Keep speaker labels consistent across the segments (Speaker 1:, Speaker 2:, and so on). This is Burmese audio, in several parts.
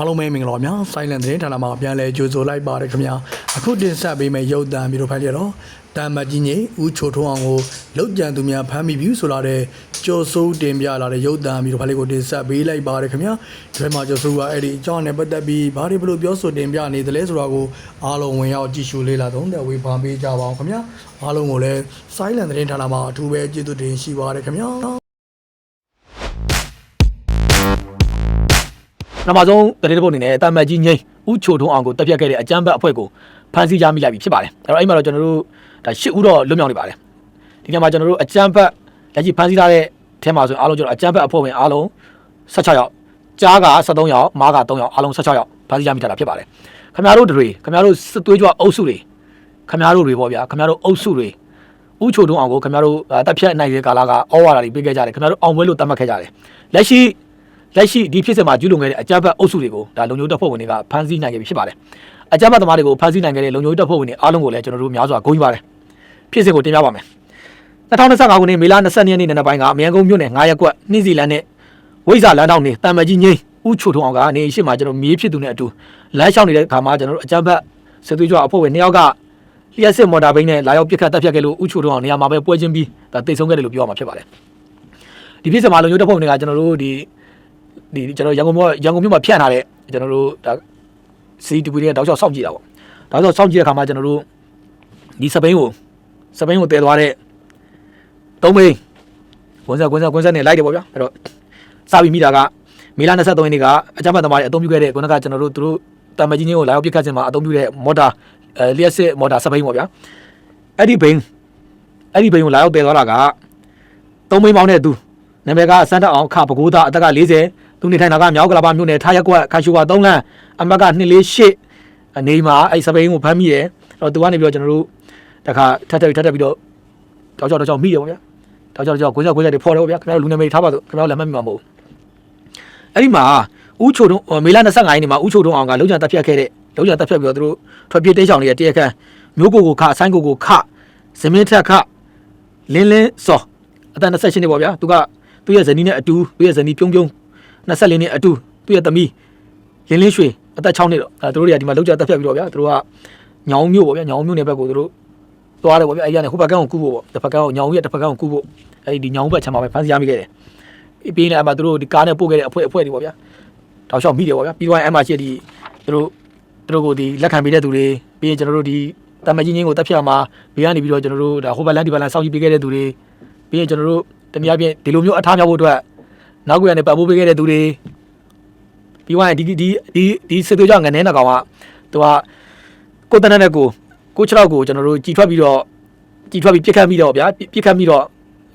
Speaker 1: အားလုံးပဲမင်္ဂလာပါများ Silent သတင်းဌာနမှာပြန်လည်ကြိုဆိုလိုက်ပါရခင်ဗျာအခုတင်ဆက်ပေးမယ့်ရုပ်သံမျိုးတို့ဖိုင်ရတော့တမ်မတ်ကြီးကြီးဦးချိုထုံးအောင်ကိုလောက်ကြံသူများဖမ်းမိပြီဆိုလာတဲ့ကျော်စိုးတင်ပြလာတဲ့ရုပ်သံမျိုးတို့ဖိုင်လေးကိုတင်ဆက်ပေးလိုက်ပါရခင်ဗျာဒီမှာကျော်စိုးကအဲ့ဒီအကြောင်းနဲ့ပတ်သက်ပြီးဘာတွေဘလို့ပြောဆိုတင်ပြနေသလဲဆိုတာကိုအားလုံးဝင်ရောက်ကြည့်ရှုလေ့လာသုံးတဲ့ဝေဖန်ပေးကြပါအောင်ခင်ဗျာအားလုံးကိုလည်း Silent သတင်းဌာနမှာအထူးပဲကျေးဇူးတင်ရှိပါရခင်ဗျာ
Speaker 2: နောက်မှဆုံးတရေတပုတ်အနေနဲ့တာမတ်ကြီးငိမ့်ဥချိုထုံးအောင်ကိုတက်ပြတ်ခဲ့တဲ့အကြမ်းဖက်အဖွဲ့ကိုဖမ်းဆီးကြမိလိုက်ပြီဖြစ်ပါတယ်အဲ့တော့အဲ့မှာတော့ကျွန်တော်တို့ဒါရှစ်ဦးတော့လွတ်မြောက်နေပါတယ်ဒီနေ့မှာကျွန်တော်တို့အကြမ်းဖက်လက်ရှိဖမ်းဆီးထားတဲ့ထဲမှာဆိုရင်အားလုံးကျွန်တော်အကြမ်းဖက်အဖွဲ့ဝင်အားလုံး16ယောက်ကြားက73ယောက်မားက3ယောက်အားလုံး16ယောက်ဖမ်းဆီးကြမိထားတာဖြစ်ပါတယ်ခင်ဗျားတို့တွေခင်ဗျားတို့စစ်သွေးကြွအုပ်စုတွေခင်ဗျားတို့တွေပေါ့ဗျာခင်ဗျားတို့အုပ်စုတွေဥချိုထုံးအောင်ကိုခင်ဗျားတို့တက်ဖြတ်နိုင်တဲ့ကာလကဩဝါဒတွေပေးခဲ့ကြတယ်ခင်ဗျားတို့အောင်ပွဲလို့သတ်မှတ်ခဲ့ကြတယ်လက်ရှိ လက်ရှိဒီဖြစ်စဉ်မှာကျူးလွန်ခဲ့တဲ့အကြမ်းဖက်အုပ်စုတွေကိုဒါလုံခြုံရေးတပ်ဖွဲ့ဝင်တွေကဖမ်းဆီးနိုင်ခဲ့ပြီဖြစ်ပါတယ်။အကြမ်းဖက်သမားတွေကိုဖမ်းဆီးနိုင်ခဲ့တဲ့လုံခြုံရေးတပ်ဖွဲ့ဝင်တွေအားလုံးကိုလည်းကျွန်တော်တို့များစွာဂုဏ်ယူပါတယ်။ဖြစ်စဉ်ကိုတင်ပြပါမယ်။2025ခုနှစ်မေလ22ရက်နေ့နံနက်ပိုင်းကအမြန်ကုန်းမြို့နယ်9ရပ်ကွက်နှင်းစီလန်းနဲ့ဝိဇ္ဇာလမ်းတောင်နေတံမကြီးငိမ့်ဥချိုထုံအောင်ကနေရှိမှကျွန်တော်မြေးဖြစ်သူနဲ့အတူလမ်းလျှောက်နေတဲ့ခါမှာကျွန်တော်တို့အကြမ်းဖက်စစ်သွေးကြွအဖွဲ့ဝင်နှစ်ယောက်ကလျှက်စစ်မော်တာဘိန်းနဲ့လာရောက်ပစ်ခတ်တပ်ဖြတ်ခဲ့လို့ဥချိုထုံအောင်နေရာမှာပဲပွဲချင်းပြီးဒါတိတ်ဆုံးခဲ့တယ်လို့ပြောရမှာဖြစ်ပါတယ်။ဒီဖြစ်စဉ်မှာလုံခြုံရေးတပ်ဖွဲ့ဝင်တွေကကျွန်တော်တို့ဒီ ဒီကျွန်တော်ရန်ကုန်မြို့ရန်ကုန်မြို့မှာဖြန့်ထားတဲ့ကျွန်တော်တို့ဒါစီတီဗီတွေကတောက်လျှောက်စောင့်ကြည့်တာပေါ့တောက်လျှောက်စောင့်ကြည့်တဲ့အခါမှာကျွန်တော်တို့ဒီစပိန်ကိုစပိန်ကိုတည်သွားတဲ့သုံးမိန်းကွန်ဆက်ကွန်ဆက်ကွန်ဆက်နဲ့လိုက်တယ်ပေါ့ဗျာအဲ့တော့စာပြီးမိတာကမေလ23ရက်နေ့ကအကြမ်းဖက်သမားတွေအသုံးပြုခဲ့တဲ့ခုနကကျွန်တော်တို့သူတို့တာမကြီးချင်းကိုလာရောက်ပစ်ခတ်ခြင်းမှာအသုံးပြုတဲ့မော်တာအဲလျှက်စစ်မော်တာစပိန်ပေါ့ဗျာအဲ့ဒီဘိန်းအဲ့ဒီဘိန်းကိုလာရောက်တည်သွားတာကသုံးမိန်းပေါင်းတဲ့သူနာမည်ကစန်းတက်အောင်ခပကိုးသားအသက်က40 သူနေထိုင်တာကမြောက်ကလာပါမြို့နယ်ထားရက်ကွက်ခါရှူက3လမ်းအမတ်က248အနေမှာအဲ့စပိန်ကိုဖမ်းမိတယ်အဲ့တော့သူကနေပြီးတော့ကျွန်တော်တို့တခါထပ်ထပ်ထပ်ထပ်ပြီးတော့တောက်ချောက်တောက်ချောက်မိတယ်ပေါ့ဗျာတောက်ချောက်တောက်ချောက်ကိုယ်စားကိုယ်စားတွေဖော်တယ်ပေါ့ဗျာခင်ဗျားတို့လူနာမည်ထားပါစို့ခင်ဗျားတို့လည်းမှတ်မိမှာမဟုတ်အဲ့ဒီမှာဥချိုတုံးမေလ25ရက်နေ့မှာဥချိုတုံးအောင်ကလုံချံတက်ဖြတ်ခဲ့တဲ့လုံချံတက်ဖြတ်ပြီးတော့သူတို့ထွက်ပြေးတိတ်ဆောင်နေတဲ့တရက်ခန့်မျိုးကိုကိုခအဆိုင်ကိုကိုခဇမင်းထက်ခလင်းလင်းစော်အတန်28နှစ်ပေါ့ဗျာသူကသူ့ရဲ့ဇနီးနဲ့အတူသူ့ရဲ့ဇနီးပြုံးပြုံး 24နှစ်အတူသူ့ရဲ့သမီးလင်းလင်းရွှေအသက်6နှစ်တော့အဲသူတို့တွေကဒီမှာလုံချံတက်ဖြတ်ပြီးတော့ဗျာသူတို့ကညောင်မျိုးပေါ့ဗျာညောင်မျိုးနယ်ဘက်ကိုသူတို့သွားတယ်ပေါ့ဗျာအဲ့ဒီကနေဟိုဘက်ကန်းကိုကူးဖို့ပေါ့တစ်ဖက်ကန်းကိုညောင်ရဲ့တစ်ဖက်ကန်းကိုကူးဖို့အဲ့ဒီညောင်ဘက်ချမ်းမှာပဲဖမ်းဆီးရမိခဲ့တယ်ပြီးရင်လည်းအမှသူတို့ဒီကားနဲ့ပို့ခဲ့တဲ့အဖွဲအဖွဲတွေပေါ့ဗျာတောက်လျှောက်မိတယ်ပေါ့ဗျာပြီးတော့အဲ့မှာရှိတဲ့ဒီသူတို့သူတို့ကိုဒီလက်ခံပေးတဲ့သူတွေပြီးရင်ကျွန်တော်တို့ဒီတမကြီးချင်းကိုတက်ဖြတ်မှာဘေးကနေပြီးတော့ကျွန်တော်တို့ဒါဟိုဘက်လန်ဒီဘက်လန်စောင့်ကြည့်ပေးခဲ့တဲ့သူတွေပြီးရင်ကျွန်တော်တို့တနည်းအားဖြင့်ဒီလိုမျိုးအထားမြောက်ဖို့အတွက် နောက်ကွယ်ကနေပတ်ဖို့ပေးခဲ့တဲ့သူတွေပြီးသွားရင်ဒီဒီဒီဒီစစ်သွေးကြောင့်ငနေနှကောင်ကသူကကိုယ်တနက်နဲ့ကိုကိုခြေထောက်ကိုကျွန်တော်တို့ကြည်ထွက်ပြီးတော့ကြည်ထွက်ပြီးပြစ်ခတ်ပြီးတော့ဗျာပြစ်ခတ်ပြီးတော့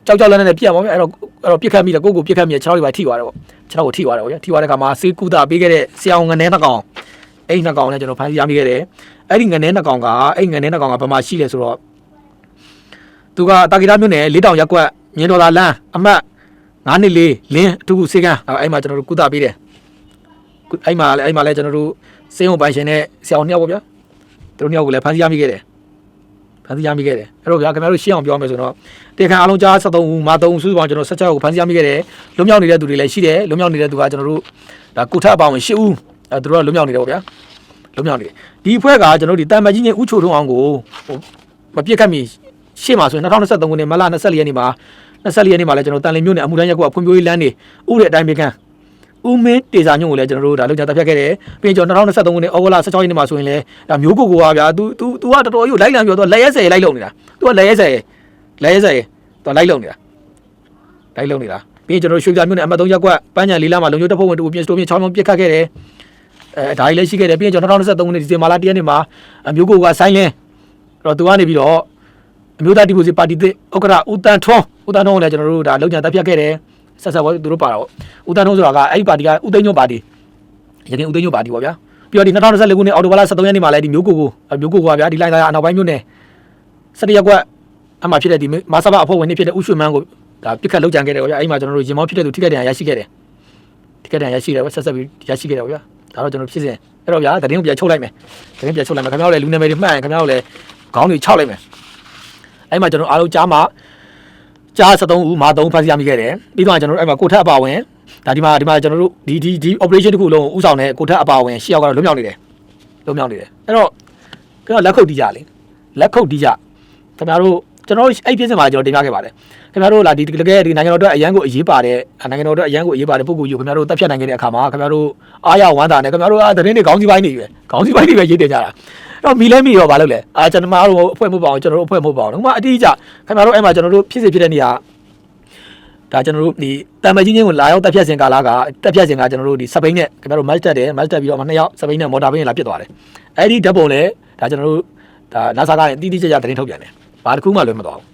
Speaker 2: ကြောက်ကြောက်လန်းနဲ့ပြစ်ရပါမယ်အဲ့တော့အဲ့တော့ပြစ်ခတ်ပြီးတော့ကိုကိုပြစ်ခတ်ပြီးခြေထောက်တွေပါထိသွားတယ်ပေါ့ခြေထောက်ကိုထိသွားတယ်ပေါ့ဗျာထိသွားတဲ့ခါမှာစေးကူတာပေးခဲ့တဲ့ဆရာအောင်ငနေနှကောင်အဲ့ဒီနှကောင်နဲ့ကျွန်တော်ဖမ်းဆီးရမိခဲ့တယ်အဲ့ဒီငနေနှကောင်ကအဲ့ငနေနှကောင်ကဘယ်မှာရှိလဲဆိုတော့သူကတာဂီတာမြို့နယ်လေးတောင်ရက်ကွက်မြင်းတော်သာလမ်းအမှတ် 9နှစ်လေးလင်းအထူးစေကန်းအဲ့မှာကျွန်တော်တို့ကုသပေးတယ်အဲ့မှာလည်းအဲ့မှာလည်းကျွန်တော်တို့စေုံပိုင်ရှင်နဲ့ဆရာအောင်နှစ်ယောက်ပေါ့ဗျာသူတို့နှစ်ယောက်ကိုလည်းဖမ်းဆီးရမိခဲ့တယ်ဖမ်းဆီးရမိခဲ့တယ်အဲ့တော့ဗျာခင်ဗျားတို့ရှင်းအောင်ပြောမယ်ဆိုတော့တေခံအားလုံးကြား73ဦးမာ3ဦးစုစုပေါင်းကျွန်တော်16ကိုဖမ်းဆီးရမိခဲ့တယ်လွတ်မြောက်နေတဲ့သူတွေလည်းရှိတယ်လွတ်မြောက်နေတဲ့သူကကျွန်တော်တို့ဒါကုထအပေါင်း10ဦးအဲသူတို့ကလွတ်မြောက်နေတယ်ပေါ့ဗျာလွတ်မြောက်နေတယ်ဒီအဖွဲ့ကကျွန်တော်တို့ဒီတန်မကြီးချင်းဥချိုထုံအောင်ကိုဟိုမပြစ်ခတ်မီရှေ့မှာဆိုရင်2023ခုနှစ်မလ24ရက်နေ့မှာ 24ရက်နေ့မှာလည်းကျွန်တော်တန်လင်းမြို့နယ်အမှုတန်းရက်ကွာဖွံ့ဖြိုးရေးလမ်းတွေဥတဲ့အတိုင်းပဲကန်းဦးမင်းတေစာညုံကိုလည်းကျွန်တော်တို့ဒါလောက်ကြတပ်ဖြတ်ခဲ့တယ်ပြီးရင်ကျွန်တော်2023ခုနှစ်ဩဂုတ်လ16ရက်နေ့မှာဆိုရင်လည်းဒါမျိုးကိုကိုပါဗျာ तू तू तू ကတော်တော်ကြီးလိုက်လံပြောတော့လက်ရဲဆယ်လိုက်လုံနေတာ तू ကလက်ရဲဆယ်လက်ရဲဆယ် तू လိုက်လုံနေတာလိုက်လုံနေတာပြီးရင်ကျွန်တော်ရွှေပြမြို့နယ်အမှတ်3ရပ်ကွက်ပန်းညံလေးလာမှာလုံခြုံတပ်ဖွဲ့ဝင်တို့ပြင်စတိုပြင်6လုံးပြစ်ခတ်ခဲ့တယ်အဲဒါကြီးလည်းရှိခဲ့တယ်ပြီးရင်ကျွန်တော်2023ခုနှစ်ဒီဇင်ဘာလ1ရက်နေ့မှာမျိုးကိုကဆိုင်းလင်းတော့ तू ကနေပြီးတော့အမျိုးသားဒီမိုစီပါတီသစ်ဥက္ကဋ္ဌဦးတန်းထွန်း ဦးတန်းထွန်းကိုလည်းကျွန်တော်တို့ဒါလုံခြံတပ်ဖြတ်ခဲ့တယ်ဆက်ဆက်ဘောသူတို့ပါတော့ဦးတန်းထွန်းဆိုတာကအဲ့ဒီပါတီကဦးသိန်းညွန့်ပါတီရခင်ဦးသိန်းညွန့်ပါတီပေါ့ဗျာပြီးတော့ဒီ2024ခုနှစ်အောက်တိုဘာလ23ရက်နေ့မှာလည်းဒီမျိုးကိုကိုမျိုးကိုကိုကဗျာဒီလိုင်းသားအနောက်ပိုင်းမြို့နယ်17ရက်ကွက်အမှဖြစ်တဲ့ဒီမာဆဘအဖွဲ့ဝင်နေဖြစ်တဲ့ဥရွှေမန်းကိုဒါပြစ်ခတ်လောက်ကြံခဲ့တယ်ဗျာအဲ့ဒီမှာကျွန်တော်တို့ရင်မောဖြစ်တဲ့သူထိခိုက်ဒဏ်ရာရရှိခဲ့တယ်ထိခိုက်ဒဏ်ရာရရှိတယ်ဗျာဆက်ဆက်ပြီးရရှိခဲ့တယ်ဗျာဒါတော့ကျွန်တော်ဖြစ်စဉ်အဲ့တော့ဗျာတရင်ကိုပြန်ချုပ်လိုက်မယ်တရင်ပြန်ချုပ်လိုက်မယ်ခင်ဗျားတို့လည်းလူနာမည်တွေမှတ်ရင်ခင်ဗျားတို့လည်းခေါင်းတွေခြောက်လိုက်မယ်အဲ့မှာကျွန်တော်အားလုံးကြားမှာ ကြား73ဦးမာ3ဖမ်းဆီးရမိခဲ့တယ်ပြီးတော့ကျွန်တော်တို့အဲ့မှာကိုထက်အပါဝင်ဒါဒီမှာဒီမှာကျွန်တော်တို့ဒီဒီဒီ operation တစ်ခုလုံးဥဆောင်တဲ့ကိုထက်အပါဝင်ရှစ်ယောက်ကတော့လွတ်မြောက်နေတယ်လွတ်မြောက်နေတယ်အဲ့တော့ကျွန်တော်လက်ခုပ်တီးကြလေလက်ခုပ်တီးကြခင်ဗျားတို့ကျွန်တော်တို့အဲ့ပြည့်စင်မှာကျွန်တော်တင်ပြခဲ့ပါတယ်ခင်ဗျားတို့လာဒီတကယ်ဒီနိုင်ငံတော်အတွက်အရန်ကိုအရေးပါတဲ့နိုင်ငံတော်အတွက်အရန်ကိုအရေးပါတဲ့ပုဂ္ဂိုလ်ကြီးကိုခင်ဗျားတို့တက်ဖြတ်နိုင်ခဲ့တဲ့အခါမှာခင်ဗျားတို့အားရဝမ်းသာနဲ့ခင်ဗျားတို့အာသတင်းတွေခေါင်းစီပိုင်းတွေပဲခေါင်းစီပိုင်းတွေပဲရေးတင်ကြတာအဲ့ တော့မီလဲမီရောဘာလုပ်လဲအာကျွန်တော်တို့အဖွဲ့မှုပါအောင်ကျွန်တော်တို့အဖွဲ့မှုပါအောင်ဟိုမှာအတိအကျခင်ဗျားတို့အဲ့မှာကျွန်တော်တို့ဖြစ်စီဖြစ်တဲ့နေရာဒါကျွန်တော်တို့ဒီတံမကြီးချင်းကိုလာရောက်တက်ဖြတ်စဉ်ကာလကတက်ဖြတ်စဉ်ကကျွန်တော်တို့ဒီစပိန်နဲ့ခင်ဗျားတို့ match တက်တယ် match တက်ပြီးတော့မှနှစ်ယောက်စပိန်နဲ့မော်တာဘင်းလာပြစ်သွားတယ်အဲ့ဒီဓာတ်ပုံလည်းဒါကျွန်တော်တို့ဒါ NASA ကလည်းတီးတီးကြကြသတင်းထုတ်ပြန်တယ်ဘာတစ်ခုမှလွယ်မသွားဘူး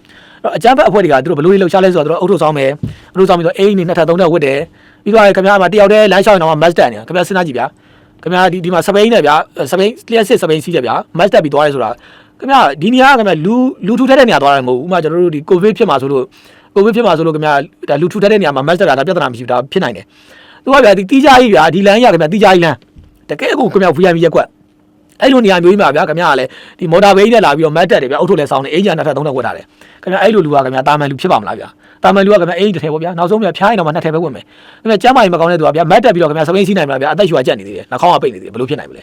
Speaker 2: အဲ့တော့အကြမ်းဖက်အဖွဲ့တွေကသူတို့ဘလို့လှုပ်ရှားလဲဆိုတော့သူတို့အုပ်ထုပ်ဆောင်မယ်အုပ်ထုပ်ဆောင်ပြီးတော့အိမ်နေနှစ်ထပ်သုံးထပ်ဝတ်တယ်ပြီးတော့ခင်ဗျားကတယောက်တည်းလမ်းလျှောက်ရင်တော့ match တက်နေခင်ဗျားစဉ်းစားကြည့်ဗျာ ခင်ဗျားဒီဒီမှာစပိန်နဲ့ဗျာစပိန်လျှက်စစ်စပိန်စီးတယ်ဗျာ match တက်ပြီးသွားရဲဆိုတာခင်ဗျားဒီနေရာကခင်ဗျားလူလူထူထက်တဲ့နေရာသွားတယ်မဟုတ်ဘူးဥပမာကျွန်တော်တို့ဒီကိုဗစ်ဖြစ်မှာဆိုလို့ကိုဗစ်ဖြစ်မှာဆိုလို့ခင်ဗျာဒါလူထူထပ်တဲ့နေရာမှာ master တာဒါပြဿနာမရှိဘူးဒါဖြစ်နိုင်တယ်သူကဗျာဒီတီးကြကြီးဗျာဒီလမ်းရခင်ဗျာတီးကြကြီးလမ်းတကယ်ကိုခင်ဗျာ VIP ရက်ကွက် အဲ့လိုနေရာမျိုးကြီးမှာဗျာခင်ဗျာကလည်းဒီမော်တာဘေးနဲ့လာပြီးတော့ mat တက်တယ်ဗျာအုတ်ထုတ်လဲဆောင်းနေအင်ဂျင်နှစ်ထပ်သုံးထပ်ဝတ်ထားတယ်ခင်ဗျာအဲ့လိုလူကခင်ဗျာတာမန်လူဖြစ်ပါမလားဗျာတာမန်လူကခင်ဗျာအင်ဂျင်တစ်ထည်ပေါ့ဗျာနောက်ဆုံးဗျာဖျားရင်တော့မှနှစ်ထည်ပဲဝင်မယ်ခင်ဗျာကျမ်းမာရင်မကောင်းတဲ့သူကဗျာ mat တက်ပြီးတော့ခင်ဗျာစပိန်စီးနိုင်မလားဗျာအသက်ရှူကကြက်နေသေးတယ်နှာခေါင်းကပိတ်နေသေးတယ်ဘယ်လိုဖြစ်နိုင်မလဲ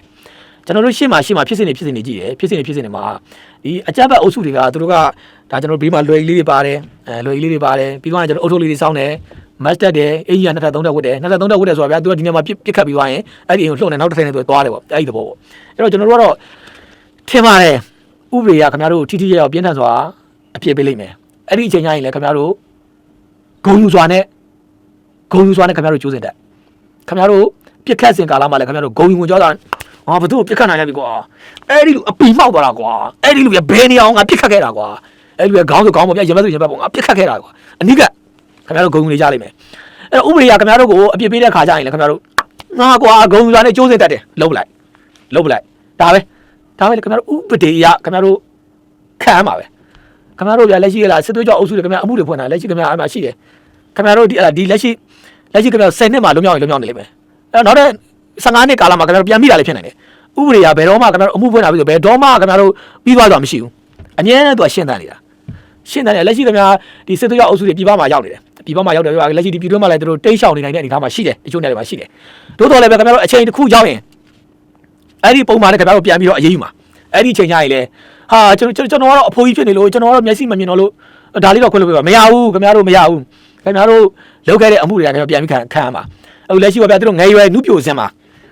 Speaker 2: ကျွန်တော်တို့ရှေ့မှာရှေ့မှာဖြစ်စဉ်တွေဖြစ်စဉ်တွေကြည့်တယ်ဖြစ်စဉ်တွေဖြစ်စဉ်တွေမှာဒီအကြမ်းဖက်အုပ်စုတွေကသူတို့ကဒါကျွန်တော်တို့ဘေးမှာလွယ်ကလေးတွေပါတယ်အဲလွယ်ကလေးတွေပါတယ်ပြီးတော့ကျွန်တော်အုပ်ထုတ်လေးတွေစောင်းတယ် မတ်တက်တယ်အင်ကြီးကနှစ်ထပ်သုံးထပ်ဝတ်တယ်နှစ်ထပ်သုံးထပ်ဝတ်တယ်ဆိုတာဗျာသူကဒီနေ့မှာပြစ်ပြစ်ခတ်ပြီးသွားရင်အဲ့ဒီအိမ်ကိုလှုပ်နေနောက်တစ်ထပ်နဲ့သူသွားတယ်ပေါ့အဲ့ဒီသဘောပေါ့အဲ့တော့ကျွန်တော်တို့ကတော့ထင်ပါတယ်ဥပဒေကခင်ဗျားတို့ထိထိရရောက်ပြင်းထန်စွာအပြစ်ပေးလိမ့်မယ်အဲ့ဒီအချိန်ကျရင်လည်းခင်ဗျားတို့ဂုံယူစွာနဲ့ဂုံယူစွာနဲ့ခင်ဗျားတို့ကြိုးစင်တက်ခင်ဗျားတို့ပြစ်ခတ်စင်ကာလမှာလည်းခင်ဗျားတို့ဂုံယူဝင်ကြောတာဟာဘသူ့ကိုပြစ်ခတ်နိုင်လိုက်ပြီကွာအဲ့ဒီလူအပီမောက်သွားတာကွာအဲ့ဒီလူရဘယ်နေအောင်ငါပြစ်ခတ်ခဲ့တာကွာအဲ့ဒီလူရခေါင်းဆိုခေါင်းပေါ်ပြရမဆိုရမပေါ်ငါပြစ်ခတ်ခဲ့တာကွာအနိက ခင်ဗျားတို့ဂုံယူနေကြလိမ့်မယ်အဲ့တော့ဥပဒေကခင်ဗျားတို့ကိုအပြစ်ပေးတဲ့ခါကျရင်လည်းခင်ဗျားတို့ငါကွာဂုံယူစွာနဲ့ကြိုးစင်တက်တယ်လုံးပလိုက်လုံးပလိုက်ဒါပဲဒါပဲလေခင်ဗျားတို့ဥပဒေအရခင်ဗျားတို့ခံရမှာပဲခင်ဗျားတို့ဗျာလက်ရှိကလာစစ်သွေးကြောအုပ်စုတွေခင်ဗျာအမှုတွေဖွင့်တာလက်ရှိခင်ဗျာအဲ့မှာရှိတယ်ခင်ဗျားတို့ဒီအဲ့ဒါဒီလက်ရှိလက်ရှိခင်ဗျာ10နှစ်မှလွန်မြောက်ရင်လွန်မြောက်နေလိမ့်မယ်အဲ့တော့နောက်တဲ့15နှစ်ကာလမှာခင်ဗျားတို့ပြန်မိတာလည်းဖြစ်နိုင်တယ်ဥပဒေကဘယ်တော့မှခင်ဗျားတို့အမှုဖွင့်တာပြီးဆိုဘယ်တော့မှခင်ဗျားတို့ပြီးသွားတော့မရှိဘူးအငြင်းနဲ့သူကရှင်းတန်းနေတာ ရှင်းတန်းနေလက်ရှိခင်ဗျာဒီစစ်သွေးကြောအုပ်စုတွေပြည်ပမှာရောက်နေတယ်ပြည်ပမှာရောက်တယ်ပြောလက်ရှိဒီပြည်တွင်းမှာလည်းသူတို့တိတ်ရှောင်နေနိုင်တဲ့အနေအထားမှာရှိတယ်တချို့နေရာတွေမှာရှိတယ်သို့တော်လည်းပဲခင်ဗျားတို့အချိန်တစ်ခုရောက်ရင်အဲ့ဒီပုံမှန်နဲ့ခင်ဗျားတို့ပြန်ပြီးတော့အရေးယူမှာအဲ့ဒီချိန်ကျရင်လေဟာကျွန်တော်ကျွန်တော်ကတော့အဖိုးကြီးဖြစ်နေလို့ကျွန်တော်ကတော့မျက်စိမမြင်တော့လို့ဒါလေးတော့ခွင့်လို့ပြပါမရဘူးခင်ဗျားတို့မရဘူးခင်ဗျားတို့လောက်ခဲ့တဲ့အမှုတွေကခင်ဗျားပြန်ပြီးခံခံရမှာအခုလက်ရှိပါဗျာသူတို့ငယ်ရွယ်နုပြိုစင်မှာ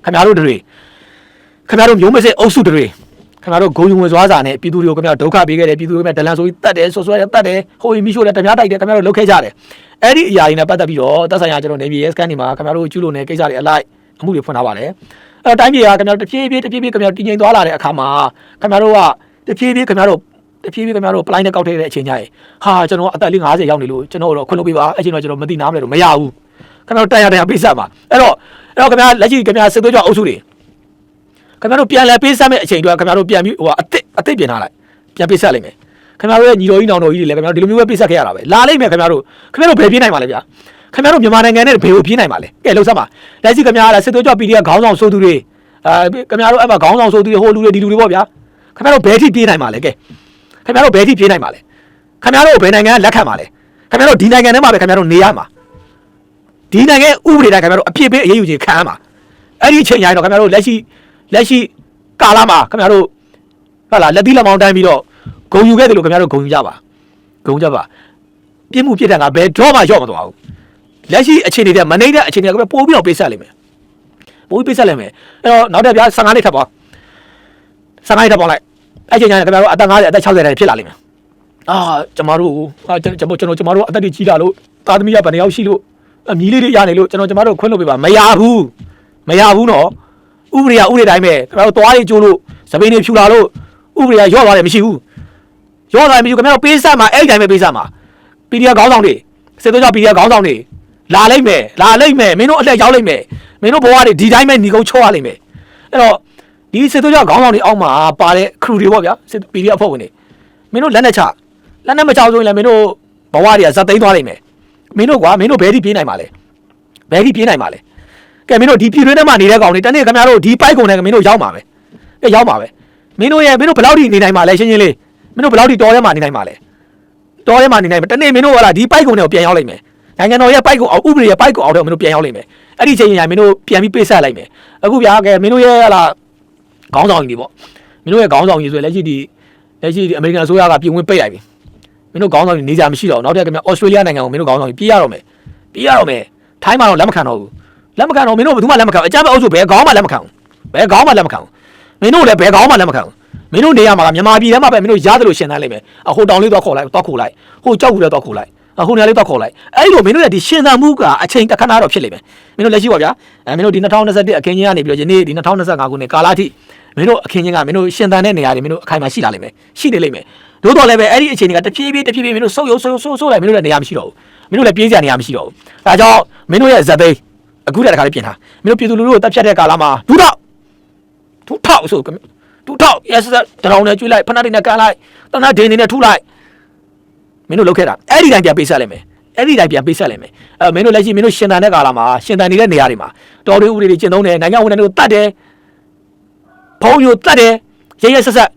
Speaker 2: ခင်ဗျားတို့တွေခင်ဗျားတို့မျိုးမစစ်အုပ်စုတွေ ခင်ဗျားတို့ဂုံယူဝင်စွာစာနဲ့ပြည်သူတွေကိုခင်ဗျားဒုက္ခပေးခဲ့တယ်ပြည်သူတွေခင်ဗျားဒလန်ဆိုပြီးတတ်တယ်ဆွဆွဲတယ်တတ်တယ်ဟိုရင်မိရှို့တယ်တပြားတိုက်တယ်ခင်ဗျားတို့လောက်ခဲ့ကြတယ်အဲ့ဒီအရာတွေနဲ့ပတ်သက်ပြီးတော့တက်ဆိုင်ရာကျွန်တော်နေပြည် SCAN တွေမှာခင်ဗျားတို့ကျူးလွန်တဲ့ကိစ္စတွေအလိုက်အမှုတွေဖွင့်ထားပါတယ်အဲ့တော့တိုင်းပြည်ကခင်ဗျားတို့တဖြည်းဖြည်းတဖြည်းဖြည်းခင်ဗျားတို့တည်ငြိမ်သွားလာတဲ့အခါမှာခင်ဗျားတို့ကတဖြည်းဖြည်းခင်ဗျားတို့တဖြည်းဖြည်းခင်ဗျားတို့ပလိုင်းနဲ့ကောက်ထည့်တဲ့အချိန်ကျရင်ဟာကျွန်တော်အသက်လေး50ရောက်နေလို့ကျွန်တော်တို့ခွင့်လို့ပေးပါအဲ့ချိန်တော့ကျွန်တော်မသိနားမလဲတော့မရဘူးခင်ဗျားတို့တက်ရတဲ့ပေးဆက်ပါအဲ့တော့အဲ့တော့ခင်ဗျားလက်ရှိခင်ဗျားစစ်သွေးကြောအုပ်စုတွေ ခင်ဗျားတို့ပြန်လဲပေးဆက်မဲ့အချိန်တော့ခင်ဗျားတို့ပြန်ပြီးဟိုအစ်စ်အစ်စ်ပြင်ထားလိုက်ပြန်ပေးဆက်လိုက်မယ်ခင်ဗျားတို့ရဲ့ညီတော်ကြီးနောင်တော်ကြီးတွေလည်းခင်ဗျားတို့ဒီလိုမျိုးပဲပေးဆက်ခဲ့ရတာပဲလာလိုက်မယ်ခင်ဗျားတို့ခင်ဗျားတို့ဘယ်ပြေးနိုင်မှာလဲဗျာခင်ဗျားတို့မြန်မာနိုင်ငံနဲ့ဘယ်ကိုပြေးနိုင်မှာလဲကဲလှုပ်ဆက်ပါလက်ရှိခင်ဗျားကစစ်သွေးကြော PDF ခေါင်းဆောင်ဆိုသူတွေအာခင်ဗျားတို့အဲ့မှာခေါင်းဆောင်ဆိုသူတွေဟိုလူတွေဒီလူတွေပေါ့ဗျာခင်ဗျားတို့ဘယ်ထိပြေးနိုင်မှာလဲကဲခင်ဗျားတို့ဘယ်ထိပြေးနိုင်မှာလဲခင်ဗျားတို့ဘယ်နိုင်ငံကလက်ခံမှာလဲခင်ဗျားတို့ဒီနိုင်ငံထဲမှာပဲခင်ဗျားတို့နေရမှာဒီနိုင်ငံဥပဒေတိုင်းခင်ဗျားတို့အပြစ်ပေးအရေးယူခြင်းခံရမှာအဲ့ဒီအချိန်ရိုင်းတော့ခင်ဗျားတို့လက်ရှိ လက်ရှိကာလာမှာခင်ဗျားတို့ဟုတ်လားလက်သီးလက်မောင်းတိုင်းပြီးတော့ဂုံယူခဲ့တယ်လို့ခင်ဗျားတို့ဂုံယူကြပါဂုံကြပါပြစ်မှုပြစ်တဲ့ကဘယ်တော့မှရော့မသွားဘူးလက်ရှိအခြေအနေတဲ့မနေတဲ့အခြေအနေကပို့ပြီးတော့ပေးဆက်လိမ့်မယ်ပို့ပြီးပေးဆက်လိမ့်မယ်အဲ့တော့နောက်တစ်ပြား15နှစ်ထပ်ပါ15နှစ်ထပ်ပေါင်းလိုက်အဲ့ချိန်ကျရင်ခင်ဗျားတို့အသက်50အသက်60တိုင်ဖြစ်လာလိမ့်မယ်အာကျမတို့အာကျွန်တော်ကျွန်တော်ကျမတို့အသက်တွေကြီးလာလို့သားသမီးကဘယ်နှယောက်ရှိလို့အမီးလေးတွေရနေလို့ကျွန်တော်ကျမတို့ခွင့်လို့ပေးပါမရဘူးမရဘူးနော် ဥပဒေကဥပဒေတိုင်းပဲခင်ဗျားတို့သွားရေးကျိုးလို့သပင်းတွေဖြူလာလို့ဥပဒေကရော့သွားတယ်မရှိဘူးရော့သွားတယ်မရှိဘူးခင်ဗျားတို့ပေးဆက်မှာအဲ့ဒီတိုင်းပဲပေးဆက်မှာပီဒီယာခေါင်းဆောင်တွေစစ်သွေးကြောပီဒီယာခေါင်းဆောင်တွေလာလိုက်မယ်လာလိုက်မယ်မင်းတို့အလှည့်ရောက်လိုက်မယ်မင်းတို့ဘဝတွေဒီတိုင်းပဲညီကုန်းချောရလိမ့်မယ်အဲ့တော့ဒီစစ်သွေးကြောခေါင်းဆောင်တွေအောက်မှာပါတဲ့ခရူတွေပေါ့ဗျာစစ်ပီဒီယာအဖွဲ့ဝင်တွေမင်းတို့လက်နဲ့ချလက်နဲ့မချဆိုရင်လည်းမင်းတို့ဘဝတွေကဇက်သိမ်းသွားလိမ့်မယ်မင်းတို့ကွာမင်းတို့ဘယ်ထိပြေးနိုင်မှာလဲဘယ်ထိပြေးနိုင်မှာလဲ ကဲမင်းတို့ဒီပြည်တွင်းထဲမှာနေတဲ့ကောင်တွေတနေ့ခင်ဗျားတို့ဒီပိုက်ကုန်နဲ့မင်းတို့ရောက်မှာပဲကဲရောက်မှာပဲမင်းတို့ရဲ့မင်းတို့ဘယ်လောက်ထိနေနိုင်မှာလဲရှင်းရှင်းလေးမင်းတို့ဘယ်လောက်ထိတော်ထဲမှာနေနိုင်မှာလဲတော်ထဲမှာနေနိုင်မှာတနေ့မင်းတို့ဟလာဒီပိုက်ကုန်တွေကိုပြန်ရောက်လိုက်မယ်နိုင်ငံတော်ရဲ့ပိုက်ကိုအောင်ဥပဒေရဲ့ပိုက်ကိုအောင်တော့မင်းတို့ပြန်ရောက်လိမ့်မယ်အဲ့ဒီအချိန်ညာမင်းတို့ပြန်ပြီးပေးဆက်လိုက်မယ်အခုဗျာကဲမင်းတို့ရဲ့ဟလာခေါင်းဆောင်ကြီးတွေပေါ့မင်းတို့ရဲ့ခေါင်းဆောင်ကြီးဆိုရင်လက်ရှိဒီလက်ရှိဒီအမေရိကန်အစိုးရကပြင်ဝင်ပိတ်လိုက်ပြီမင်းတို့ခေါင်းဆောင်ကြီးနေကြမရှိတော့ဘူးနောက်တစ်ခါကဩစတြေးလျနိုင်ငံကိုမင်းတို့ခေါင်းဆောင်ကြီးပြေးရတော့မယ်ပြေးရတော့မယ်ထိုင်းမှာတော့လက်မခံတော့ဘူး လက်မခံတော့မင်းတို့ဘယ်သူမှလက်မခံဘူးအကြမ်းဖက်အုပ်စုဘယ်ခေါင်းမှလက်မခံဘူးဘယ်ခေါင်းမှလက်မခံဘူးမင်းတို့လည်းဘယ်ခေါင်းမှလက်မခံဘူးမင်းတို့နေရမှာကမြန်မာပြည်ထဲမှာပဲမင်းတို့ရားတယ်လို့ရှင်းတန်းလိုက်မယ်အဟိုတောင်လေးတော့ခေါ်လိုက်တော့ခိုးလိုက်ဟိုကြောက်ကူလည်းတော့ခိုးလိုက်အခုနေရာလေးတော့ခေါ်လိုက်အဲ့လိုမင်းတို့ရဲ့ဒီရှင်းတန်းမှုကအချိန်တစ်ခဏတော့ဖြစ်လိမ့်မယ်မင်းတို့လက်ရှိပါဗျာအဲမင်းတို့ဒီ2021အခင်းချင်းကနေပြီးတော့ယနေ့ဒီ2025ခုနှစ်ကာလအထိမင်းတို့အခင်းချင်းကမင်းတို့ရှင်းတန်းတဲ့နေရာတွေမင်းတို့အခိုင်အမာရှိလာလိမ့်မယ်ရှိနေလိမ့်မယ်သို့တော်လည်းပဲအဲ့ဒီအချိန်တွေကတဖြည်းဖြည်းတဖြည်းဖြည်းမင်းတို့ဆုပ်ရုပ်ဆုပ်ရုပ်ဆုပ်ဆုပ်လိုက်မင်းတို့လည်းနေရာမရှိတော့ဘူးမင်းတို့လည်းပြေးစရာနေရာမရှိတော့ဘူးဒါကြောင့်မင်းတို့ရဲ့ဇက်သိန်း အခုတည်းတခါလေးပြင်ထားမင်းတို့ပြည်သူလူထုကိုတပ်ဖြတ်တဲ့ကာလမှာဒုတော့ဒုထောက်ဆိုဒုထောက်ရက်စက်တရောင်နဲ့ကျွေးလိုက်ဖဏတိနဲ့ကန်လိုက်တနတ်ဒင်းနေနဲ့ထုလိုက်မင်းတို့လုပ်ခဲ့တာအဲ့ဒီတိုင်းပြန်ပေးဆက်လိုက်မယ်အဲ့ဒီတိုင်းပြန်ပေးဆက်လိုက်မယ်အဲမင်းတို့လက်ရှိမင်းတို့ရှင်တန်တဲ့ကာလမှာရှင်တန်နေတဲ့နေရာတွေမှာတော်တွေဥပဒေတွေကျင့်သုံးတယ်နိုင်ငံဝန်ထမ်းတွေကိုတတ်တယ်ဖုံးယူတတ်တယ်ရဲရဲဆက်ဆက်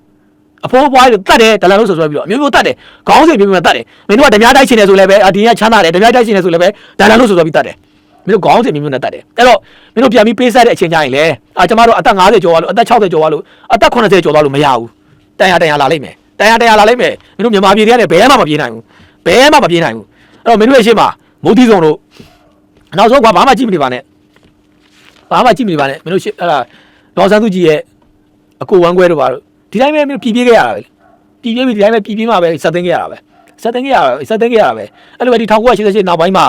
Speaker 2: အဖိုးပွားတွေတတ်တယ်ဒလန်လို့ဆိုဆိုပြီးတော့အမျိုးမျိုးတတ်တယ်ခေါင်းစဉ်မျိုးမျိုးတတ်တယ်မင်းတို့ကဓမြတိုက်ရှင်နေဆိုလည်းပဲအဒီကချမ်းသာတယ်ဓမြတိုက်ရှင်နေဆိုလည်းပဲဒလန်လို့ဆိုဆိုပြီးတတ်တယ် မင်းတို့ခေါင်းစဉ်မျိုးမျိုးနဲ့တတ်တယ်အဲ့တော့မင်းတို့ပြန်ပြီးပေးဆက်တဲ့အချိန်ကျရင်လေအာကျမတို့အသက်50ကျော်သွားလို့အသက်60ကျော်သွားလို့အသက်80ကျော်သွားလို့မရဘူးတန်ရတန်ရလာလိမ့်မယ်တန်ရတန်ရလာလိမ့်မယ်မင်းတို့မြန်မာပြည်တွေကလည်းဘယ်မှမပြေးနိုင်ဘူးဘယ်မှမပြေးနိုင်ဘူးအဲ့တော့မင်းတို့ရဲ့ရှေ့မှာမိုးသီးစုံတို့နောက်ဆုံးကဘာမှကြည့်မနေပါနဲ့ဘာမှကြည့်မနေပါနဲ့မင်းတို့ရှေ့အဲ့ဒါဒေါ်စန်းသူကြီးရဲ့အကိုဝမ်းခွဲတို့ပါတို့ဒီတိုင်းပဲမင်းတို့ပြည်ပြေးခဲ့ရတာပဲပြည်ပြေးပြီဒီတိုင်းပဲပြည်ပြေးမှပဲစက်သိမ်းခဲ့ရတာပဲစက်သိမ်းခဲ့ရတာစက်သိမ်းခဲ့ရတာပဲအဲ့လိုပဲဒီ1988နောက်ပိုင်းမှာ